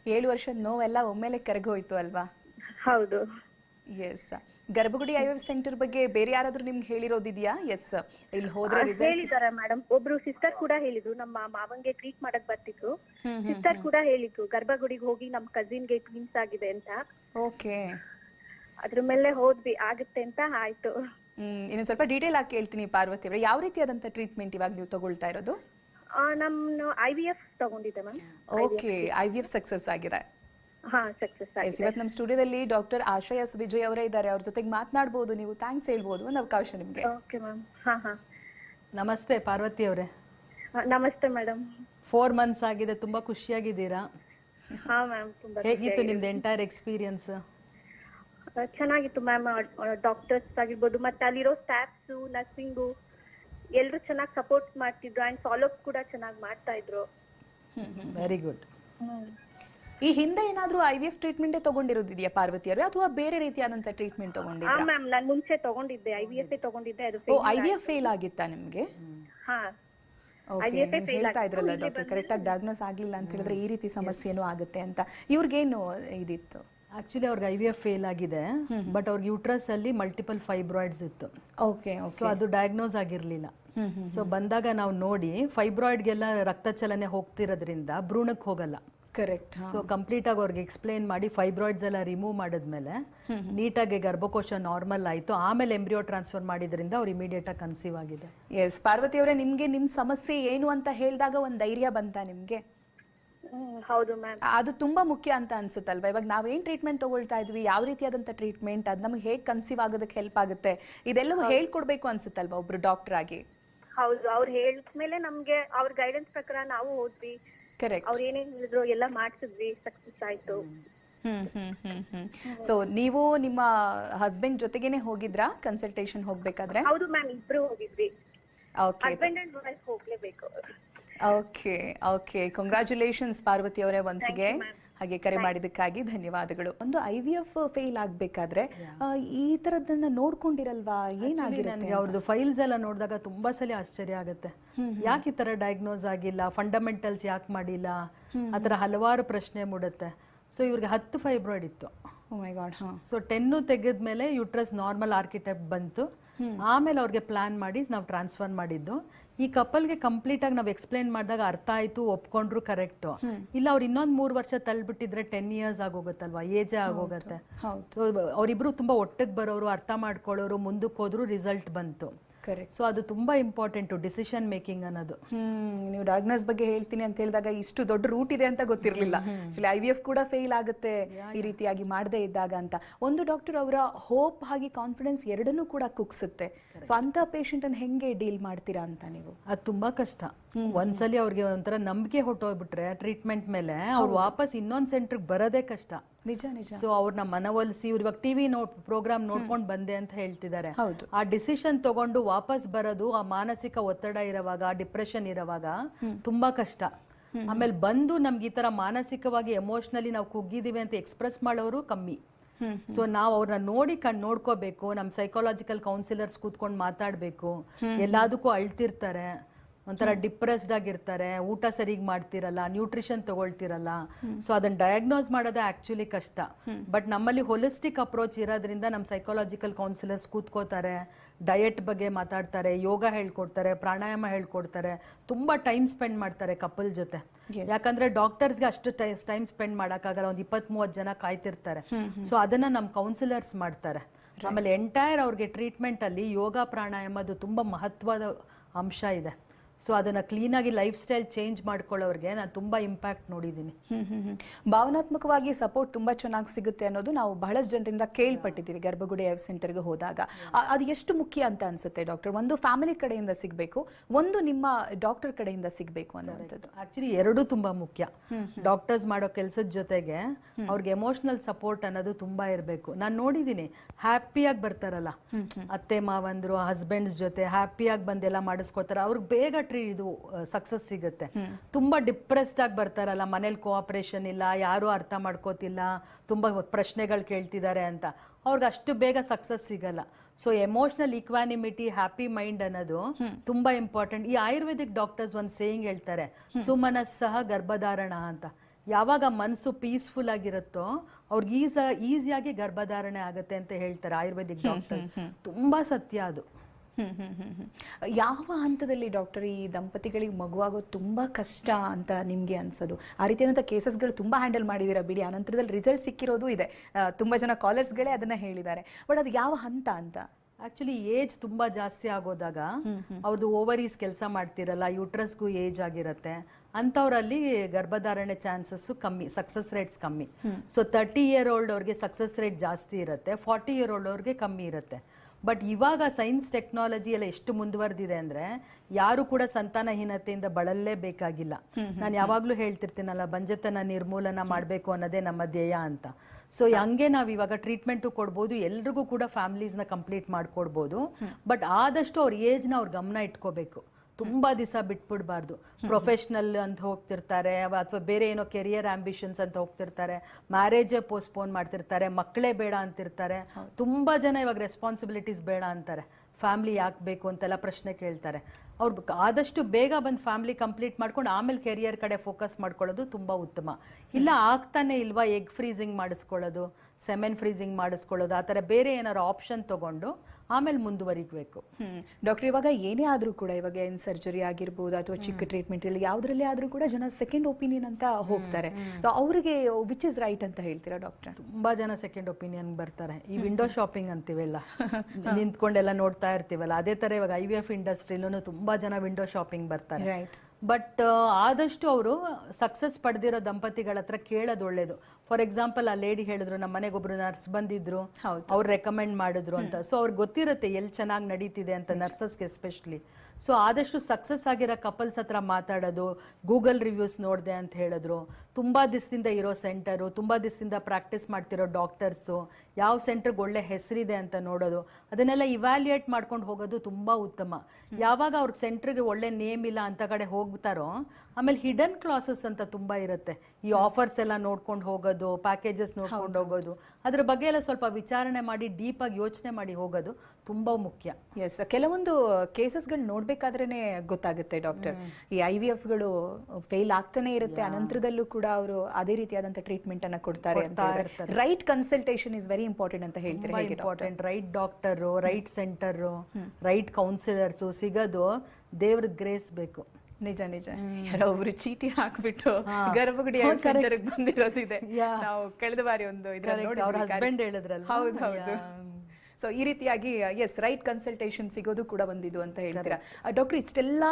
A: ಏಳು ವರ್ಷದ ನೋವೆಲ್ಲ ಒಮ್ಮೆಲೆ ಕರಗೋಯ್ತು ಅಲ್ವಾ?
C: ಹೌದು.
A: ಎಸ್ ಗರ್ಭಗುಡಿ ಐ ಸೆಂಟರ್ ಬಗ್ಗೆ ಬೇರೆ ಯಾರಾದ್ರೂ ನಿಮ್ಗೆ ಹೇಳಿರೋದಿದ್ಯಾ? ಎಸ್ ಇಲ್ಲಿ ಹೋದ್ರೆ
C: ಹೇಳಿದಾರೆ
A: ರಿಸಲ್ಟ್
C: ಹೇಳಿದ್ದಾರೆ ಮೇಡಮ್ ಒಬ್ರು ಸಿಸ್ಟರ್ ಕೂಡ ಹೇಳಿದ್ರು. ನಮ್ಮ ಮಾವಂಗೆ ಟ್ರೀಟ್ ಮಾಡಕ್ ಬರ್ತಿದ್ರು
A: ಹ್ಮ್ ಹ್ಮ್
C: ಸಿಸ್ಟರ್ ಕೂಡ ಹೇಳಿದ್ರು ಗರ್ಭಗುಡಿಗೆ ಹೋಗಿ ನಮ್ ಕಸಿನ್ಗೆ ಟ್ವಿನ್ಸ್ ಆಗಿದೆ ಅಂತ.
A: ಓಕೆ
C: ಅದ್ರ ಮೇಲೆ ಹೋದ್ವಿ ಆಗುತ್ತೆ ಅಂತ ಆಯ್ತು.
A: ಹ್ಮ್ ಇನ್ನೊಂದ್ ಸ್ವಲ್ಪ ಡೀಟೇಲ್ ಆಗಿ ಕೇಳ್ತೀನಿ ಪಾರ್ವತಿ ಅವರೇ. ಯಾವ ರೀತಿಯಾದಂತ ಟ್ರೀಟ್ಮೆಂಟ್ ಇವಾಗ ನೀವು ತಗೊಳ್ತಾ ಇರೋದು?
C: ಆ, ನಮ್ಮ ಐ ವಿ ಎಫ್ ತಗೊಂಡಿದ್ದೆ ma'am.
A: Okay I V F success ಆಗಿದೆ.
C: ಹಾ ಸಕ್ಸಸ್
A: ಎಸ್
C: ಆಗಿದೆ.
A: ಇವತ್ತು ನಮ್ಮ ಸ್ಟುಡಿಯೋದಲ್ಲಿ ಡಾಕ್ಟರ್ ಆಶಯ ಎಸ್ ವಿಜಯ್ ಅವರೇ ಇದ್ದಾರೆ. ಅವ್ರ ಜೊತೆಗೆ ಮಾತನಾಡಬಹುದು ನೀವು. ಥ್ಯಾಂಕ್ಸ್ ಹೇಳ್ಬೋದು ಒಂದು ಅವಕಾಶ ನಿಮ್ಗೆ.
C: ಓಕೆ ಮ್ಯಾಮ್ ಹಾ ಹಾ.
B: ನಮಸ್ತೆ ಪಾರ್ವತಿ ಅವರೇ.
C: ಆ, ನಮಸ್ತೆ ಮೇಡಮ್
B: ಫೋರ್ ಮಂತ್ಸ್ ಆಗಿದೆ. ತುಂಬಾ ಖುಷಿಯಾಗಿದ್ದೀರಾ?
C: ಹಾ ಮ್ಯಾಮ್ ತುಂಬಾ
B: ಹೇಗಿತ್ತು ನಿಮ್ದು ಎಂಟೈರ್ ಎಕ್ಸ್ಪೀರಿಯನ್ಸ್
C: ಚೆನ್ನಾಗಿತ್ತು ಮ್ಯಾಮ್ ಡಾಕ್ಟರ್ಸ್ ಆಗಿರ್ಬೋದು ಮತ್ತೆ ಅಲ್ಲಿರೋ ಸ್ಟಾಫ್ಸ್ ನರ್ಸಿಂಗು ಎಲ್ರು ಚೆನ್ನಾಗಿ ಸಪೋರ್ಟ್ ಮಾಡ್ತಿದ್ರು ಅಂಡ್ ಫಾಲೋ ಅಪ್ ಕೂಡ ಚೆನ್ನಾಗಿ ಮಾಡ್ತಾ ಇದ್ರು.
B: ವೆರಿ ಗುಡ್
A: ಈ ಹಿಂದೆ ಏನಾದ್ರೂ ಐ ವಿ ಎಫ್ ಟ್ರೀಟ್ಮೆಂಟ್ ತಗೊಂಡಿರೋದಿದೆಯಾ ಪಾರ್ವತಿ ಅವರು ಅಥವಾ ಬೇರೆ ರೀತಿಯಾದಂತ ಟ್ರೀಟ್ಮೆಂಟ್
C: ಹಾ
A: ತಗೊಂಡಿದ್ರಾ
C: ಮ್ಯಾಮ್ ನಾನು ಮುಂಚೆ ತಗೊಂಡಿದ್ದೆ. ಐ ವಿ ಎಫ್ ತಗೊಂಡಿದ್ದೆ ಅದು
A: oh
C: fail
A: I V. F fail ಆಗಿತ್ತಾ ನಿಮ್ಗೆ?
C: ಹಾ.
A: ಓಕೆ ಹೇಳ್ತಾ ಇದ್ರಲ್ಲ ಡಾಕ್ಟರ್ ಕರೆಕ್ಟ್ ಆಗಿ ಡಯಾಗ್ನೋಸ್ ಆಗ್ಲಿಲ್ಲ ಅಂತ ಹೇಳಿದ್ರೆ ಈ ರೀತಿ ಸಮಸ್ಯೆನೂ ಆಗುತ್ತೆ ಅಂತ. ಇವ್ರಿಗೇನು ಇದಿತ್ತು?
B: ಆಕ್ಚುಲಿ ಅವ್ರಿಗೆ ಐ ವಿ ಎಫ್ ಫೇಲ್ ಆಗಿದೆ ಬಟ್ ಅವ್ರಿಗೆ ಯೂಟ್ರಸ್ ಅಲ್ಲಿ ಮಲ್ಟಿಪಲ್ ಫೈಬ್ರಾಯ್ಡ್ಸ್ ಇತ್ತು.
A: ಓಕೆ
B: ಸೊ ಅದು ಡಯಾಗ್ನೋಸ್ ಆಗಿರ್ಲಿಲ್ಲ. ಸೊ ಬಂದಾಗ ನಾವು ನೋಡಿ ಫೈಬ್ರಾಯ್ಡ್ಗೆಲ್ಲ ರಕ್ತ ಚಲನೆ ಹೋಗ್ತಿರೋದ್ರಿಂದ ಭ್ರೂಣಕ್ಕೆ ಹೋಗಲ್ಲ.
A: ಕರೆಕ್ಟ್
B: ಸೊ ಕಂಪ್ಲೀಟ್ ಆಗಿ ಅವ್ರಿಗೆ ಎಕ್ಸ್ಪ್ಲೈನ್ ಮಾಡಿ ಫೈಬ್ರಾಯ್ಡ್ಸ್ ಎಲ್ಲ ರಿಮೂವ್ ಮಾಡಿದ್ಮೇಲೆ ನೀಟಾಗಿ ಗರ್ಭಕೋಶ ನಾರ್ಮಲ್ ಆಯ್ತು. ಆಮೇಲೆ ಎಂಬ್ರಿಯೋ ಟ್ರಾನ್ಸ್ಫರ್ ಮಾಡಿದ್ರಿಂದ ಅವ್ರು ಇಮಿಡಿಯೇಟ್ ಆಗಿ ಕನ್ಸೀವ್ ಆಗಿದೆ.
A: ಎಸ್ ಪಾರ್ವತಿ ಅವರೇ ನಿಮಗೆ ನಿಮ್ಮ ಸಮಸ್ಯೆ ಏನು ಅಂತ ಹೇಳಿದಾಗ ಒಂದು ಧೈರ್ಯ ಬಂತಾ ನಿಮ್ಗೆ?
C: ಹೌದು ಮ್ಯಾಮ್
A: ಅದು ತುಂಬಾ ಮುಖ್ಯ ಅಂತ ಅನ್ಸುತ್ತಲ್ವಾ? ಇವಾಗ ನಾವೇನ್ ಟ್ರೀಟ್ಮೆಂಟ್ ತಗೊಳ್ತಾ ಇದ್ವಿ ಯಾವ ರೀತಿಯಾದಂತ ಟ್ರೀಟ್ಮೆಂಟ್ ಅದ್ ನಮ್ಗೆ ಹೇಗ್ ಕನ್ಸೀವ್ ಆಗೋದಕ್ಕೆ ಹೆಲ್ಪ್ ಆಗುತ್ತೆ ಇದೆಲ್ಲವೂ ಹೇಳ್ಕೊಡ್ಬೇಕು ಅನ್ಸುತ್ತಲ್ವಾ ಒಬ್ರು ಡಾಕ್ಟರ್ ಆಗಿ?
C: ಹೌದು ಅವ್ರು ಹೇಳಿದ್ಮೇಲೆ ನಮ್ಗೆ ಅವ್ರ ಗೈಡೆನ್ಸ್ ಪ್ರಕಾರ ನಾವು ಹೋದ್ವಿ
A: ಕರೆಕ್ಟ್
C: ಅವ್ರು ಏನೇನ್ ಹೇಳಿದ್ರು ಎಲ್ಲ ಮಾಡ್ಸಿದ್ವಿ ಸಕ್ಸಸ್ ಆಯ್ತು.
A: ಹ್ಮ್ ಹ್ಮ್ ಹ್ಮ್ ಹ್ಮ್ ಸೊ ನೀವು ನಿಮ್ಮ ಹಸ್ಬೆಂಡ್ ಜೊತೆಗೇನೆ ಹೋಗಿದ್ರಾ? ಕನ್ಸಲ್ಟೇಷನ್ ಹೋಗ್ಬೇಕಾದ್ರೆ?
C: ಹೌದು ಮ್ಯಾಮ್ ಇಬ್ರು ಹೋಗಿದ್ವಿ. ಹಸ್ಬೆಂಡ್ ಅಂಡ್ ವೈಫ್ ಹೋಗ್ಲೇಬೇಕು.
A: ಓಕೆ ಓಕೆ ಕಂಗ್ರ್ಯಾಚುಲೇಷನ್ಸ್ ಪಾರ್ವತಿ ಅವರೇ ಒನ್ಸ್ಗೆ. ಹಾಗೆ ಕರೆ ಮಾಡಿದಕ್ಕಾಗಿ ಧನ್ಯವಾದಗಳು. ಒಂದು ಐ ವಿ ಎಫ್ ಫೇಲ್ ಆಗ್ಬೇಕಾದ್ರೆ ಈ ತರದನ್ನ ನೋಡ್ಕೊಂಡಿರಲ್ವಾ? ಏನಾಗಿರುತ್ತೆ
B: ನನಗೆ ಅವ್ರದ್ದು ಫೈಲ್ಸ್ ಎಲ್ಲ ನೋಡಿದಾಗ ತುಂಬಾ ಸಲ ಆಶ್ಚರ್ಯ ಆಗುತ್ತೆ. ಯಾಕೆ ಈ ತರ ಡಯಾಗ್ನೋಸ್ ಆಗಿಲ್ಲ? ಫಂಡಮೆಂಟಲ್ಸ್ ಯಾಕೆ ಮಾಡಿಲ್ಲ? ಆ ಹಲವಾರು ಪ್ರಶ್ನೆ ಮೂಡುತ್ತೆ. ಸೊ ಇವ್ರಿಗೆ ಹತ್ತು ಫೈಬ್ರಾಯ್ಡ್ ಇತ್ತು. ಸೊ ಟೆನ್ನು ತೆಗೆದ್ಮೇಲೆ ಯುಟ್ರಸ್ ನಾರ್ಮಲ್ ಆರ್ಕಿಟೆಕ್ಟ್ ಬಂತು. ಆಮೇಲೆ ಅವ್ರಿಗೆ ಪ್ಲಾನ್ ಮಾಡಿ ನಾವು ಟ್ರಾನ್ಸ್ಫರ್ ಮಾಡಿದ್ದು. ಈ ಕಪಲ್ಗೆ ಕಂಪ್ಲೀಟ್ ಆಗಿ ನಾವು ಎಕ್ಸ್ಪ್ಲೈನ್ ಮಾಡಿದಾಗ ಅರ್ಥ ಆಯ್ತು ಒಪ್ಕೊಂಡ್ರು ಕರೆಕ್ಟ್ ಇಲ್ಲ ಅವ್ರು ಇನ್ನೊಂದ್ ಮೂರ್ ವರ್ಷ ತಳ್ಬಿಟ್ಟಿದ್ರೆ ಟೆನ್ ಇಯರ್ಸ್ ಆಗೋಗತ್ತಲ್ವಾ? ಏಜ್ ಆಗೋಗತ್ತೆ. ಅವರಿಬ್ರು ತುಂಬಾ ಒಟ್ಟಿಗೆ ಬರೋರು ಅರ್ಥ ಮಾಡ್ಕೊಳ್ಳೋರು ಮುಂದಕ್ಕೆ ಹೋದ್ರು ರಿಸಲ್ಟ್ ಬಂತು.
A: ಕರೆಕ್ಟ್
B: ಸೊ ಅದು ತುಂಬಾ ಇಂಪಾರ್ಟೆಂಟ್ ಡಿಸಿಷನ್ ಮೇಕಿಂಗ್ ಅನ್ನೋದು.
A: ಹ್ಮ್ ನೀವು ಡಯಾಗ್ನೋಸ್ ಬಗ್ಗೆ ಹೇಳ್ತೀನಿ ಅಂತ ಹೇಳಿದಾಗ ಇಷ್ಟು ದೊಡ್ಡ ರೂಟ್ ಇದೆ ಅಂತ ಗೊತ್ತಿರಲಿಲ್ಲ. ಆಕ್ಚುಲಿ ಐ ವಿ ಎಫ್ ಕೂಡ ಫೇಲ್ ಆಗುತ್ತೆ ಈ ರೀತಿಯಾಗಿ ಮಾಡದೇ ಇದ್ದಾಗ ಅಂತ. ಒಂದು ಡಾಕ್ಟರ್ ಅವರ ಹೋಪ್ ಹಾಗೆ ಕಾನ್ಫಿಡೆನ್ಸ್ ಎರಡನ್ನೂ ಕೂಡ ಕುಗ್ಸುತ್ತೆ. ಸೊ ಅಂತ ಪೇಷಂಟ್ ಅನ್ನು ಹೆಂಗೆ ಡೀಲ್ ಮಾಡ್ತೀರಾ ಅಂತ ನೀವು?
B: ಅದು ತುಂಬಾ ಕಷ್ಟ. ಒಂದ್ಸಲಿ ಅವ್ರಿಗೆ ಒಂಥರ ನಂಬಿಕೆ ಹೊಟ್ಟೋಗ್ಬಿಟ್ರೆ ಟ್ರೀಟ್ಮೆಂಟ್ ಮೇಲೆ ಅವ್ರು ವಾಪಸ್ ಇನ್ನೊಂದ್ ಸೆಂಟರ್ಗೆ ಬರೋದೇ ಕಷ್ಟ.
A: ನಿಜ ನಿಜ.
B: ಸೊ ಅವ್ರನ್ನ ಮನವೊಲಿಸಿ ಇವ್ರು ಇವಾಗ ಟಿವಿ ನೋಡ್ ಪ್ರೋಗ್ರಾಮ್ ನೋಡ್ಕೊಂಡು ಬಂದೆ ಅಂತ ಹೇಳ್ತಿದ್ದಾರೆ.
A: ಹೌದು.
B: ಆ ಡಿಸಿಷನ್ ತಗೊಂಡು ವಾಪಸ್ ಬರೋದು ಆ ಮಾನಸಿಕ ಒತ್ತಡ ಇರುವಾಗ ಡಿಪ್ರೆಷನ್ ಇರುವಾಗ ತುಂಬಾ ಕಷ್ಟ. ಆಮೇಲೆ ಬಂದು ನಮ್ಗೆ ಈ ತರ ಮಾನಸಿಕವಾಗಿ ಎಮೋಷನಲಿ ನಾವು ಕುಗ್ಗಿದೀವಿ ಅಂತ ಎಕ್ಸ್ಪ್ರೆಸ್ ಮಾಡೋರು ಕಮ್ಮಿ. ಸೊ ನಾವು ಅವ್ರನ್ನ ನೋಡಿ ಕಣ್ ನೋಡ್ಕೋಬೇಕು ನಮ್ ಸೈಕಾಲಜಿಕಲ್ ಕೌನ್ಸಿಲರ್ಸ್ ಕೂತ್ಕೊಂಡು ಮಾತಾಡ್ಬೇಕು. ಎಲ್ಲದಕ್ಕೂ ಅಳ್ತಿರ್ತಾರೆ. ಒಂಥರ ಡಿಪ್ರೆಸ್ಡ್ ಆಗಿರ್ತಾರೆ ಊಟ ಸರಿಗ್ ಮಾಡ್ತಿರಲ್ಲ ನ್ಯೂಟ್ರಿಷನ್ ತಗೊಳ್ತಿರಲ್ಲ. ಸೊ ಅದನ್ನ ಡಯಾಗ್ನೋಸ್ ಮಾಡೋದೇ ಆಕ್ಚುಲಿ ಕಷ್ಟ. ಬಟ್ ನಮ್ಮಲ್ಲಿ ಹೊಲಿಸ್ಟಿಕ್ ಅಪ್ರೋಚ್ ಇರೋದ್ರಿಂದ ನಮ್ಮ ಸೈಕಾಲಜಿಕಲ್ ಕೌನ್ಸಿಲರ್ಸ್ ಕೂತ್ಕೋತಾರೆ ಡಯಟ್ ಬಗ್ಗೆ ಮಾತಾಡ್ತಾರೆ ಯೋಗ ಹೇಳ್ಕೊಡ್ತಾರೆ ಪ್ರಾಣಾಯಾಮ ಹೇಳ್ಕೊಡ್ತಾರೆ. ತುಂಬಾ ಟೈಮ್ ಸ್ಪೆಂಡ್ ಮಾಡ್ತಾರೆ ಕಪಲ್ ಜೊತೆ. ಯಾಕಂದ್ರೆ ಡಾಕ್ಟರ್ಸ್ಗೆ ಅಷ್ಟು ಟೈಮ್ ಸ್ಪೆಂಡ್ ಮಾಡೋಕ್ಕಾಗಲ್ಲ ಒಂದು ಇಪ್ಪತ್ ಮೂವತ್ ಜನ ಕಾಯ್ತಿರ್ತಾರೆ. ಸೊ ಅದನ್ನ ನಮ್ ಕೌನ್ಸಿಲರ್ಸ್ ಮಾಡ್ತಾರೆ. ಆಮೇಲೆ ಎಂಟೈರ್ ಅವ್ರಿಗೆ ಟ್ರೀಟ್ಮೆಂಟ್ ಅಲ್ಲಿ ಯೋಗ ಪ್ರಾಣಾಯಾಮದು ತುಂಬಾ ಮಹತ್ವದ ಅಂಶ ಇದೆ. ಸೊ ಅದನ್ನ ಕ್ಲೀನ್ ಆಗಿ ಲೈಫ್ ಸ್ಟೈಲ್ ಚೇಂಜ್ ಮಾಡ್ಕೊಳ್ಳೋರ್ಗೆ ನಾನು ತುಂಬಾ ಇಂಪ್ಯಾಕ್ಟ್ ನೋಡಿದ್ದೀನಿ.
A: ಭಾವನಾತ್ಮಕವಾಗಿ ಸಪೋರ್ಟ್ ತುಂಬಾ ಚೆನ್ನಾಗಿ ಸಿಗುತ್ತೆ ಅನ್ನೋದು ನಾವು ಬಹಳಷ್ಟು ಜನರಿಂದ ಕೇಳ್ಪಟ್ಟಿದ್ದೀವಿ ಗರ್ಭಗುಡಿ ಹೆಲ್ತ್ ಸೆಂಟರ್ಗೆ ಹೋದಾಗ. ಅದು ಎಷ್ಟು ಮುಖ್ಯ ಅಂತ ಅನ್ಸುತ್ತೆ ಡಾಕ್ಟರ್? ಒಂದು ಫ್ಯಾಮಿಲಿ ಕಡೆಯಿಂದ ಸಿಗಬೇಕು ಒಂದು ನಿಮ್ಮ ಡಾಕ್ಟರ್ ಕಡೆಯಿಂದ ಸಿಗಬೇಕು ಅನ್ನೋದು
B: ಆಕ್ಚುಲಿ ಎರಡು ತುಂಬಾ ಮುಖ್ಯ. ಡಾಕ್ಟರ್ಸ್ ಮಾಡೋ ಕೆಲಸದ ಜೊತೆಗೆ ಅವ್ರಿಗೆ ಎಮೋಷನಲ್ ಸಪೋರ್ಟ್ ಅನ್ನೋದು ತುಂಬಾ ಇರಬೇಕು. ನಾನು ನೋಡಿದ್ದೀನಿ ಹ್ಯಾಪಿಯಾಗಿ ಬರ್ತಾರಲ್ಲ. ಅತ್ತೆ ಮಾವಂದ್ರು ಹಸ್ಬೆಂಡ್ಸ್ ಜೊತೆ ಹ್ಯಾಪಿಯಾಗಿ ಬಂದೆಲ್ಲ ಮಾಡಿಸ್ಕೊತಾರೆ ಅವ್ರಿಗೆ ಬೇಗ ಇದು ಸಕ್ಸಸ್ ಸಿಗುತ್ತೆ. ತುಂಬಾ ಡಿಪ್ರೆಸ್ಡ್ ಆಗಿ ಬರ್ತಾರಲ್ಲ ಮನೇಲಿ ಕೋಆಪರೇಷನ್ ಇಲ್ಲ ಯಾರು ಅರ್ಥ ಮಾಡ್ಕೋತಿಲ್ಲ ತುಂಬಾ ಪ್ರಶ್ನೆಗಳು ಕೇಳ್ತಿದ್ದಾರೆ ಅಂತ. ಅವ್ರಿಗೆ ಅಷ್ಟು ಬೇಗ ಸಕ್ಸಸ್ ಸಿಗಲ್ಲ. So emotional equanimity happy mind ಅನ್ನೋದು ತುಂಬಾ ಇಂಪಾರ್ಟೆಂಟ್ ಈ ಆಯುರ್ವೇದಿಕ್ ಡಾಕ್ಟರ್ಸ್ ಒಂದು ಸೇಯಿಂಗ್ ಹೇಳ್ತಾರೆ ಸುಮನಸ್ಸಹ ಗರ್ಭಧಾರಣ ಅಂತ. ಯಾವಾಗ ಮನಸ್ಸು ಪೀಸ್ಫುಲ್ ಆಗಿರುತ್ತೋ ಅವ್ರಿಗೆ ಈಸ ಈಸಿಯಾಗಿ ಗರ್ಭಧಾರಣೆ ಆಗುತ್ತೆ ಅಂತ ಹೇಳ್ತಾರೆ ಆಯುರ್ವೇದಿಕ್ ಡಾಕ್ಟರ್ಸ್ ತುಂಬಾ ಸತ್ಯ ಅದು.
A: ಯಾವ ಹಂತದಲ್ಲಿ ಡಾಕ್ಟರ್ ಈ ದಂಪತಿಗಳಿಗೆ ಮಗುವಾಗೋದು ತುಂಬಾ ಕಷ್ಟ ಅಂತ ನಿಮ್ಗೆ ಅನ್ಸೋದು? ಆ ರೀತಿಯಾದಂಥ ಕೇಸಸ್ಗಳು ತುಂಬಾ ಹ್ಯಾಂಡಲ್ ಮಾಡಿದೀರಾ ಬಿಡಿ? ಅನಂತರದಲ್ಲಿ ರಿಸಲ್ಟ್ ಸಿಕ್ಕಿರೋದು ಇದೆ. ಆ, ತುಂಬಾ ಜನ ಕಾಲರ್ಸ್ಗಳೇ ಅದನ್ನ ಹೇಳಿದ್ದಾರೆ. ಬಟ್ ಅದು ಯಾವ ಹಂತ ಅಂತ?
B: ಆಕ್ಚುಲಿ ಏಜ್ ತುಂಬಾ ಜಾಸ್ತಿ ಆಗೋದಾಗ ಅವ್ರದ್ದು ಓವರೀಸ್ ಕೆಲಸ ಮಾಡ್ತಿರಲ್ಲ ಯುಟ್ರಸ್ಗೂ ಏಜ್ ಆಗಿರತ್ತೆ. ಅಂಥವ್ರಲ್ಲಿ ಗರ್ಭಧಾರಣೆ ಚಾನ್ಸಸ್ ಕಮ್ಮಿ ಸಕ್ಸಸ್ ರೇಟ್ಸ್ ಕಮ್ಮಿ. ಸೊ ತರ್ಟಿ ಇಯರ್ ಓಲ್ಡ್ ಅವ್ರಿಗೆ ಸಕ್ಸಸ್ ರೇಟ್ ಜಾಸ್ತಿ ಇರುತ್ತೆ ಫಾರ್ಟಿ ಇಯರ್ ಓಲ್ಡ್ ಅವ್ರಿಗೆ ಕಮ್ಮಿ ಇರುತ್ತೆ. ಬಟ್ ಇವಾಗ ಸೈನ್ಸ್ ಟೆಕ್ನಾಲಜಿ ಎಲ್ಲ ಎಷ್ಟು ಮುಂದುವರೆದಿದೆ ಅಂದ್ರೆ ಯಾರು ಕೂಡ ಸಂತಾನಹೀನತೆಯಿಂದ ಬಳಲಲೇಬೇಕಾಗಿಲ್ಲ. ನಾನು ಯಾವಾಗ್ಲೂ ಹೇಳ್ತಿರ್ತೀನಲ್ಲ ಬಂಜತನ ನಿರ್ಮೂಲನ ಮಾಡಬೇಕು ಅನ್ನೋದೇ ನಮ್ಮ ಧ್ಯೇಯ ಅಂತ. ಸೊ ಹಂಗೆ ನಾವ್ ಇವಾಗ ಟ್ರೀಟ್ಮೆಂಟ್ ಕೊಡ್ಬೋದು ಎಲ್ರಿಗೂ ಕೂಡ ಫ್ಯಾಮಿಲೀಸ್ನ ಕಂಪ್ಲೀಟ್ ಮಾಡ್ಕೊಡ್ಬೋದು. ಬಟ್ ಆದಷ್ಟು ಅವ್ರ ಏಜ್ನ ಅವ್ರ ಗಮನ ಇಟ್ಕೋಬೇಕು. ತುಂಬಾ ದಿವಸ ಬಿಟ್ಬಿಡ್ಬಾರ್ದು. ಪ್ರೊಫೆಷನಲ್ ಅಂತ ಹೋಗ್ತಿರ್ತಾರೆ ಅಥವಾ ಬೇರೆ ಏನೋ ಕೆರಿಯರ್ ಆಂಬಿಷನ್ಸ್ ಅಂತ ಹೋಗ್ತಿರ್ತಾರೆ ಮ್ಯಾರೇಜೇ ಪೋಸ್ಟ್ಪೋನ್ ಮಾಡ್ತಿರ್ತಾರೆ ಮಕ್ಕಳೇ ಬೇಡ ಅಂತಿರ್ತಾರೆ. ತುಂಬಾ ಜನ ಇವಾಗ ರೆಸ್ಪಾನ್ಸಿಬಿಲಿಟೀಸ್ ಬೇಡ ಅಂತಾರೆ. ಫ್ಯಾಮಿಲಿ ಯಾಕೆ ಬೇಕು ಅಂತೆಲ್ಲ ಪ್ರಶ್ನೆ ಕೇಳ್ತಾರೆ. ಅವ್ರು ಆದಷ್ಟು ಬೇಗ ಬಂದು ಫ್ಯಾಮಿಲಿ ಕಂಪ್ಲೀಟ್ ಮಾಡ್ಕೊಂಡು ಆಮೇಲೆ ಕೆರಿಯರ್ ಕಡೆ ಫೋಕಸ್ ಮಾಡ್ಕೊಳ್ಳೋದು ತುಂಬಾ ಉತ್ತಮ. ಇಲ್ಲ ಆಗ್ತಾನೆ ಇಲ್ವಾ ಎಗ್ ಫ್ರೀಸಿಂಗ್ ಮಾಡಿಸ್ಕೊಳ್ಳೋದು ಸೆಮೆನ್ ಫ್ರೀಸಿಂಗ್ ಮಾಡಿಸ್ಕೊಳ್ಳೋದು, ಆ ಥರ ಬೇರೆ ಏನಾರು ಆಪ್ಷನ್ ತಗೊಂಡು ಆಮೇಲೆ ಮುಂದುವರಿಬೇಕು.
A: ಡಾಕ್ಟರ್ ಇವಾಗ ಏನೇ ಆದ್ರೂ ಕೂಡ ಇವಾಗ ಏನ್ ಸರ್ಜರಿ ಆಗಿರ್ಬೋದು ಅಥವಾ ಚಿಕ್ಕ ಟ್ರೀಟ್ಮೆಂಟ್ ಇಲ್ಲಿ ಯಾವ್ದ್ರಲ್ಲಿ ಆದ್ರೂ ಕೂಡ ಜನ ಸೆಕೆಂಡ್ ಒಪಿನಿಯನ್ ಅಂತ ಹೋಗ್ತಾರೆ. ಸೊ ಅವರಿಗೆ ವಿಚ್ ಇಸ್ ರೈಟ್ ಅಂತ ಹೇಳ್ತೀರಾ ಡಾಕ್ಟರ್?
B: ತುಂಬಾ ಜನ ಸೆಕೆಂಡ್ ಒಪಿನಿಯನ್ ಬರ್ತಾರೆ. ಈ ವಿಂಡೋ ಶಾಪಿಂಗ್ ಅಂತೀವೆಲ್ಲ ನಿಂತ್ಕೊಂಡೆಲ್ಲ ನೋಡ್ತಾ ಇರ್ತೀವಲ್ಲ ಅದೇ ತರ ಇವಾಗ ಐ ವಿ ಎಫ್ ಇಂಡಸ್ಟ್ರಿಲೂ ತುಂಬಾ ಜನ ವಿಂಡೋ ಶಾಪಿಂಗ್ ಬರ್ತಾರೆ.
A: ರೈಟ್
B: ಬಟ್ ಆದಷ್ಟು ಅವರು ಸಕ್ಸಸ್ ಪಡೆದಿರೋ ದಂಪತಿಗಳ ಹತ್ರ ಕೇಳೋದು ಒಳ್ಳೇದು. ಫಾರ್ ಎಕ್ಸಾಂಪಲ್ ಆ ಲೇಡಿ ಹೇಳಿದ್ರು ನಮ್ಮ ಮನೆಗೆ ಒಬ್ರು ನರ್ಸ್ ಬಂದಿದ್ರು. ಅವ್ರು ರೆಕಮೆಂಡ್ ಮಾಡಿದ್ರು ಅಂತ. ಸೊ ಅವ್ರಿಗೆ ಗೊತ್ತಿರುತ್ತೆ ಎಲ್ಲಿ ಚೆನ್ನಾಗಿ ನಡೀತಿದೆ ಅಂತ ನರ್ಸಸ್ಗೆ ಎಸ್ಪೆಷಲಿ ಸೊ ಆದಷ್ಟು ಸಕ್ಸಸ್ ಆಗಿರೋ ಕಪಲ್ಸ್ ಹತ್ರ ಮಾತಾಡೋದು ಗೂಗಲ್ ರಿವ್ಯೂಸ್ ನೋಡಿದೆ ಅಂತ ಹೇಳಿದ್ರು. ತುಂಬಾ ದಿವಸದಿಂದ ಇರೋ ಸೆಂಟರು ತುಂಬಾ ದಿವಸದಿಂದ ಪ್ರಾಕ್ಟೀಸ್ ಮಾಡ್ತಿರೋ ಡಾಕ್ಟರ್ಸು ಯಾವ ಸೆಂಟರ್ಗೆ ಒಳ್ಳೆ ಹೆಸರಿದೆ ಅಂತ ನೋಡೋದು ಅದನ್ನೆಲ್ಲ ಇವ್ಯಾಲ್ಯೂಯೇಟ್ ಮಾಡ್ಕೊಂಡು ಹೋಗೋದು ತುಂಬಾ ಉತ್ತಮ. ಯಾವಾಗ ಅವ್ರ ಸೆಂಟ್ರಿಗೆ ಒಳ್ಳೆ ನೇಮ್ ಇಲ್ಲ ಅಂತ ಕಡೆ ಹೋಗ್ತಾರೋ ಆಮೇಲೆ ಹಿಡನ್ ಕ್ಲಾಸಸ್ ಅಂತ ತುಂಬಾ ಇರುತ್ತೆ. ಈ ಆಫರ್ಸ್ ಎಲ್ಲ ನೋಡ್ಕೊಂಡು ಹೋಗೋದು ಪ್ಯಾಕೇಜಸ್ ನೋಡ್ಕೊಂಡು ಹೋಗೋದು ಅದ್ರ ಬಗ್ಗೆ ಎಲ್ಲ ಸ್ವಲ್ಪ ವಿಚಾರಣೆ ಮಾಡಿ ಡೀಪ್ ಆಗಿ ಯೋಚನೆ ಮಾಡಿ ಹೋಗೋದು ತುಂಬಾ ಮುಖ್ಯ.
A: ಎಸ್ ಕೆಲವೊಂದು ಕೇಸಸ್ಗಳು ನೋಡ್ಬೇಕಾದ್ರೇನೆ ಗೊತ್ತಾಗುತ್ತೆ ಡಾಕ್ಟರ್ ಈ ಐ ವಿ ಎಫ್ಗಳು ಫೇಲ್ ಆಗ್ತಾನೆ ಇರುತ್ತೆ ಅನಂತರದಲ್ಲೂ ಕೂಡ. ಅವರು ಅದೇ ರೀತಿಯಾದಂತ ಟ್ರೀಟ್ಮೆಂಟ್ ಅನ್ನ ಕೊಡ್ತಾರೆ right consultation is very important ಅಂತ ಹೇಳ್ತಾರೆ
B: important right doctor right centre right counsellors ಸಿಗೋದು ದೇವ್ರ ಗ್ರೇಸ್ ಬೇಕು.
A: ನಿಜ ನಿಜ. ಯಾರೋ ಒಬ್ರು ಚೀಟಿ ಹಾಕ್ಬಿಟ್ಟು. ಗರ್ಭಗುಡಿ. ಬಂದಿರೋದಿದೆ. ನಾವು ಕಳೆದ ಬಾರಿ ಒಂದು
B: ಹಸ್ಬೆಂಡ್ ಹೇಳಿದ್ರಲ್ಲ
A: ಹೌದು ಹೌದು. ಸೊ ಈ ರೀತಿಯಾಗಿ ಎಸ್ ರೈಟ್ ಕನ್ಸಲ್ಟೇಷನ್ ಸಿಗೋದು ಕೂಡ ಒಂದಿದು ಅಂತ ಹೇಳ್ತೀರಾ? ಡಾಕ್ಟರ್ ಇಷ್ಟೆಲ್ಲ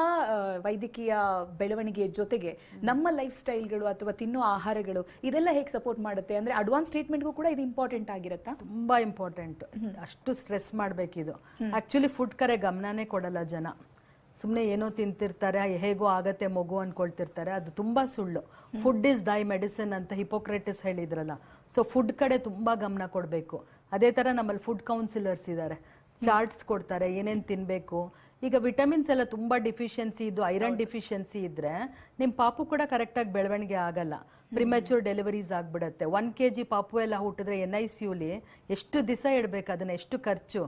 A: ವೈದ್ಯಕೀಯ ಬೆಳವಣಿಗೆಯ ಜೊತೆಗೆ ನಮ್ಮ ಲೈಫ್ ಸ್ಟೈಲ್ಗಳು ಅಥವಾ ತಿನ್ನೋ ಆಹಾರಗಳು ಇದೆಲ್ಲ ಹೇಗೆ ಸಪೋರ್ಟ್ ಮಾಡುತ್ತೆ? ಅಂದ್ರೆ ಅಡ್ವಾನ್ಸ್ ಟ್ರೀಟ್ಮೆಂಟ್ಗೂ ಕೂಡ ಇದು ಇಂಪಾರ್ಟೆಂಟ್ ಆಗಿರುತ್ತಾ?
B: ತುಂಬಾ ಇಂಪಾರ್ಟೆಂಟ್ ಅಷ್ಟು ಸ್ಟ್ರೆಸ್ ಮಾಡಬೇಕಿದು. ಆಕ್ಚುಲಿ ಫುಡ್ ಕರೆ ಗಮನನೇ ಕೊಡಲ್ಲ ಜನ. ಸುಮ್ಮನೆ ಏನೋ ತಿಂತಿರ್ತಾರೆ ಹೇಗೋ ಆಗತ್ತೆ ಮಗು ಅನ್ಕೊಳ್ತಿರ್ತಾರೆ ಅದು ತುಂಬಾ ಸುಳ್ಳು. ಫುಡ್ ಇಸ್ ದೈ ಮೆಡಿಸಿನ್ ಅಂತ ಹಿಪೋಕ್ರೆಟಿಸ್ ಹೇಳಿದ್ರಲ್ಲ. ಸೊ ಫುಡ್ ಕಡೆ ತುಂಬಾ ಗಮನ ಕೊಡಬೇಕು. ಅದೇ ಥರ ನಮ್ಮಲ್ಲಿ ಫುಡ್ ಕೌನ್ಸಿಲರ್ಸ್ ಇದ್ದಾರೆ ಚಾರ್ಟ್ಸ್ ಕೊಡ್ತಾರೆ ಏನೇನ್ ತಿನ್ಬೇಕು. ಈಗ ವಿಟಮಿನ್ಸ್ ಎಲ್ಲ ತುಂಬಾ ಡಿಫಿಷಿಯನ್ಸಿ ಇದ್ದು ಐರನ್ ಡಿಫಿಷಿಯನ್ಸಿ ಇದ್ರೆ ನಿಮ್ಮ ಪಾಪು ಕೂಡ ಕರೆಕ್ಟಾಗಿ ಬೆಳವಣಿಗೆ ಆಗಲ್ಲ. ಪ್ರಿಮೆಚೂರ್ ಡೆಲಿವರೀಸ್ ಆಗ್ಬಿಡತ್ತೆ. ಒನ್ ಕೆ ಜಿ ಪಾಪು ಎಲ್ಲ ಹುಟ್ಟಿದ್ರೆ ಎನ್ ಐ ಸಿಯುಲಿ ಎಷ್ಟು ದಿವಸ ಇಡಬೇಕು ಅದನ್ನ ಎಷ್ಟು ಖರ್ಚು?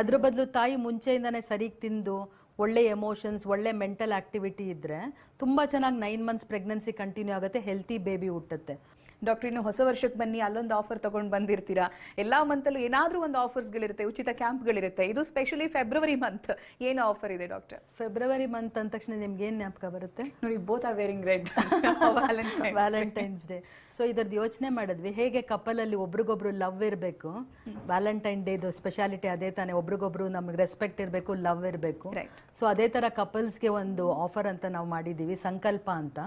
B: ಅದ್ರ ಬದಲು ತಾಯಿ ಮುಂಚೆಯಿಂದಾನೇ ಸರಿಗೆ ತಿಂದು ಒಳ್ಳೆ ಎಮೋಷನ್ಸ್ ಒಳ್ಳೆ ಮೆಂಟಲ್ ಆಕ್ಟಿವಿಟಿ ಇದ್ರೆ ತುಂಬಾ ಚೆನ್ನಾಗಿ ನೈನ್ ಮಂತ್ಸ್ ಪ್ರೆಗ್ನೆನ್ಸಿ ಕಂಟಿನ್ಯೂ ಆಗುತ್ತೆ ಹೆಲ್ತಿ ಬೇಬಿ ಹುಟ್ಟುತ್ತೆ.
A: ಡಾಕ್ಟರ್ ಇನ್ನು ಹೊಸ ವರ್ಷಕ್ಕೆ ಬನ್ನಿ ಅಲ್ಲೊಂದು ಆಫರ್ ತಗೊಂಡ್ ಬಂದಿರ್ತೀರಾ? ಎಲ್ಲಾ ಮಂತಲ್ಲೂ ಏನಾದ್ರೂ ಒಂದು ಆಫರ್ಸ್ ಗಳಿರುತ್ತೆ ಉಚಿತ ಕ್ಯಾಂಪ್ಗಳಿರುತ್ತೆ ಇದು ಸ್ಪೆಷಲಿ ಫೆಬ್ರವರಿ ಮಂತ್ ಏನು ಆಫರ್ ಇದೆ ಡಾಕ್ಟರ್?
B: ಫೆಬ್ರವರಿ ಮಂತ್ ಅಂದ ತಕ್ಷಣ ನಿಮ್ಗೆ ಏನ್ ಜ್ಞಾಪಕ ಬರುತ್ತೆ?
A: ನೋಡಿ both are wearing red
B: Valentine's Day so ಇದ್ರದ್ದು ಯೋಚನೆ ಮಾಡಿದ್ವಿ ಹೇಗೆ ಕಪಲ್ ಅಲ್ಲಿ ಒಬ್ರಿಗೊಬ್ರು ಲವ್ ಇರಬೇಕು ವ್ಯಾಲೆಂಟೈನ್ ಡೇದು ಸ್ಪೆಷಾಲಿಟಿ ಅದೇ ತಾನೇ ಒಬ್ರಿಗೊಬ್ರು ನಮಗೆ ರೆಸ್ಪೆಕ್ಟ್ ಇರಬೇಕು ಲವ್ ಇರಬೇಕು. ಸೊ ಅದೇ ತರ ಕಪಲ್ಸ್ಗೆ ಒಂದು ಆಫರ್ ಅಂತ ನಾವು ಮಾಡಿದೀವಿ ಸಂಕಲ್ಪ ಅಂತ.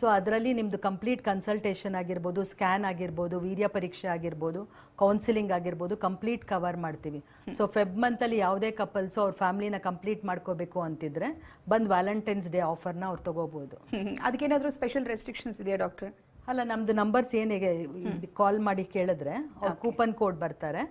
B: ಸೊ ಅದರಲ್ಲಿ ನಿಮ್ದು ಕಂಪ್ಲೀಟ್ ಕನ್ಸಲ್ಟೇಷನ್ ಆಗಿರ್ಬೋದು ಸ್ಕ್ಯಾನ್ ಆಗಿರ್ಬೋದು ವೀರ್ಯ ಪರೀಕ್ಷೆ ಆಗಿರ್ಬೋದು ಕೌನ್ಸಿಲಿಂಗ್ ಆಗಿರ್ಬೋದು ಕಂಪ್ಲೀಟ್ ಕವರ್ ಮಾಡ್ತೀವಿ. ಸೊ ಫೆಬ್ ಮಂತ್ ಅಲ್ಲಿ ಯಾವುದೇ ಕಪಲ್ಸ್ ಅವ್ರ ಫ್ಯಾಮಿಲಿನ ಕಂಪ್ಲೀಟ್ ಮಾಡ್ಕೋಬೇಕು ಅಂತಿದ್ರೆ ಬಂದ್ ವ್ಯಾಲೆಂಟೈನ್ಸ್ ಡೇ ಆಫರ್ನ ಅವ್ರು ತಗೋಬಹುದು
A: ಅದಕ್ಕೇನಾದ್ರೂ ಸ್ಪೆಷಲ್ ರೆಸ್ಟ್ರಿಕ್ಷನ್ಸ್ ಇದೆಯಾ ಡಾಕ್ಟರ್
B: ಅಲ್ಲ ನಮ್ದು ನಂಬರ್ಸ್ ಏನಿಗೆ ಕಾಲ್ ಮಾಡಿ ಕೇಳಿದ್ರೆ ಅವ್ರ ಕೂಪನ್ ಕೋಡ್ ಬರ್ತಾರೆ.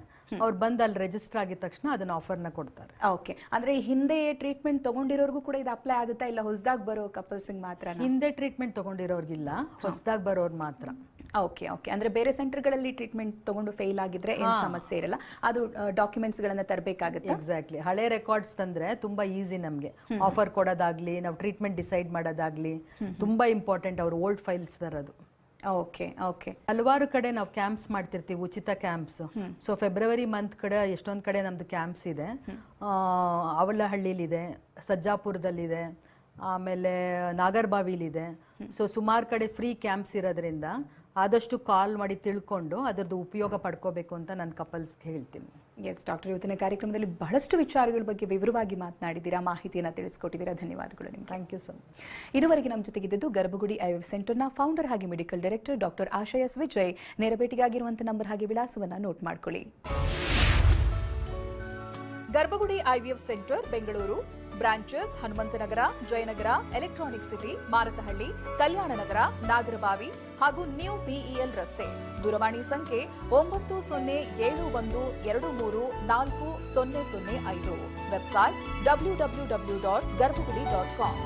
B: ಅವ್ರು ಬಂದು ಅಲ್ಲಿ ರಿಜಿಸ್ಟರ್ ಆಗಿದ ತಕ್ಷಣ ಅದನ್ನ ಆಫರ್ನ ಕೊಡ್ತಾರೆ.
A: ಓಕೆ ಅಂದ್ರೆ ಹಿಂದೆ ಟ್ರೀಟ್ಮೆಂಟ್ ತಗೊಂಡಿರೋರ್ಗು ಕೂಡ ಇದು ಅಪ್ಲೈ ಆಗುತ್ತಾ ಇಲ್ಲ? ಹೊಸದಾಗಿ ಬರೋ ಕಪಲ್ಸ್ ಮಾತ್ರ
B: ಹಿಂದೆ ಟ್ರೀಟ್ಮೆಂಟ್ ತಗೊಂಡಿರೋರ್ಗಿಲ್ಲ. ಹೊಸದಾಗಿ ಬರೋರ್ ಮಾತ್ರ.
A: ಓಕೆ ಓಕೆ ಅಂದ್ರೆ ಬೇರೆ ಸೆಂಟರ್ಗಳಲ್ಲಿ ಟ್ರೀಟ್ಮೆಂಟ್ ತಗೊಂಡು ಫೇಲ್ ಆಗಿದ್ರೆ ಏನ್ ಸಮಸ್ಯೆ ಇರಲ್ಲ. ಅದು ಡಾಕ್ಯುಮೆಂಟ್ಸ್ ಗಳನ್ನ ತರಬೇಕಾಗುತ್ತೆ?
B: ಎಕ್ಸಾಕ್ಟ್ಲಿ ಹಳೆ ರೆಕಾರ್ಡ್ಸ್ ತಂದ್ರೆ ತುಂಬಾ ಈಸಿ ನಮ್ಗೆ. ಆಫರ್ ಕೊಡೋದಾಗ್ಲಿ ನಾವು ಟ್ರೀಟ್ಮೆಂಟ್ ಡಿಸೈಡ್ ಮಾಡೋದಾಗ್ಲಿ ತುಂಬಾ ಇಂಪಾರ್ಟೆಂಟ್ ಅವ್ರು ಓಲ್ಡ್ ಫೈಲ್ಸ್ ತರೋದು.
A: ಓಕೆ ಓಕೆ
B: ಹಲವಾರು ಕಡೆ ನಾವು ಕ್ಯಾಂಪ್ಸ್ ಮಾಡ್ತಿರ್ತೀವಿ ಉಚಿತ ಕ್ಯಾಂಪ್ಸ್ ಸೊ ಫೆಬ್ರವರಿ ಮಂತ್ ಕಡೆ ಎಷ್ಟೊಂದ್ ಕಡೆ ನಮ್ದು ಕ್ಯಾಂಪ್ಸ್ ಇದೆ. ಅವಲಹಳ್ಳಿಲಿದೆ ಸಜ್ಜಾಪುರದಲ್ಲಿದೆ ಆಮೇಲೆ ನಾಗರ್ಬಾವಿಲಿದೆ. ಸೊ ಸುಮಾರು ಕಡೆ ಫ್ರೀ ಕ್ಯಾಂಪ್ಸ್ ಇರೋದ್ರಿಂದ ಆದಷ್ಟು ಕಾಲ್ ಮಾಡಿ ತಿಳ್ಕೊಂಡು ಅದರದ್ದು ಉಪಯೋಗ ಪಡ್ಕೋಬೇಕು ಅಂತ ನಾನು ಕಪಲ್ಸ್ಗೆ ಹೇಳ್ತೀನಿ.
A: ಎಸ್ ಡಾಕ್ಟರ್ ಇವತ್ತಿನ ಕಾರ್ಯಕ್ರಮದಲ್ಲಿ ಬಹಳಷ್ಟು ವಿಚಾರಗಳ ಬಗ್ಗೆ ವಿವರವಾಗಿ ಮಾತನಾಡಿದ್ದೀರಾ ಮಾಹಿತಿಯನ್ನು ತಿಳಿಸ್ಕೊಟ್ಟಿದ್ದೀರಾ ಧನ್ಯವಾದಗಳು ನಿಮ್ಗೆ.
B: ಥ್ಯಾಂಕ್ ಯು ಸೊ ಮಚ್
A: ಇದುವರೆಗೆ ನಮ್ಮ ಜೊತೆಗಿದ್ದು ಗರ್ಭಗುಡಿ ಐ ಸೆಂಟರ್ನ ಫೌಂಡರ್ ಹಾಗೆ medical director doctor Ashaya S Vijay. ನೇರ ಭೇಟಿಗಾಗಿರುವಂತಹ ನಂಬರ್ ಹಾಗೆ ವಿಳಾಸವನ್ನು ನೋಟ್ ಮಾಡ್ಕೊಳ್ಳಿ. Garbhagudi IVF centre Bengaluru. Branches Hanumanthanagar, Jayanagar Electronic City Marathahalli Kalyan Nagar Nagarbhavi ಹಾಗೂ ನ್ಯೂ ಬಿಇಎಲ್ ರಸ್ತೆ. ದೂರವಾಣಿ ಸಂಖ್ಯೆ ಒಂಬತ್ತು ಸೊನ್ನೆ ಏಳು ಒಂದು ಎರಡು ಮೂರು ನಾಲ್ಕು ಸೊನ್ನೆ ಸೊನ್ನೆ ಐದು. Website W W W dot Garbhagudi dot com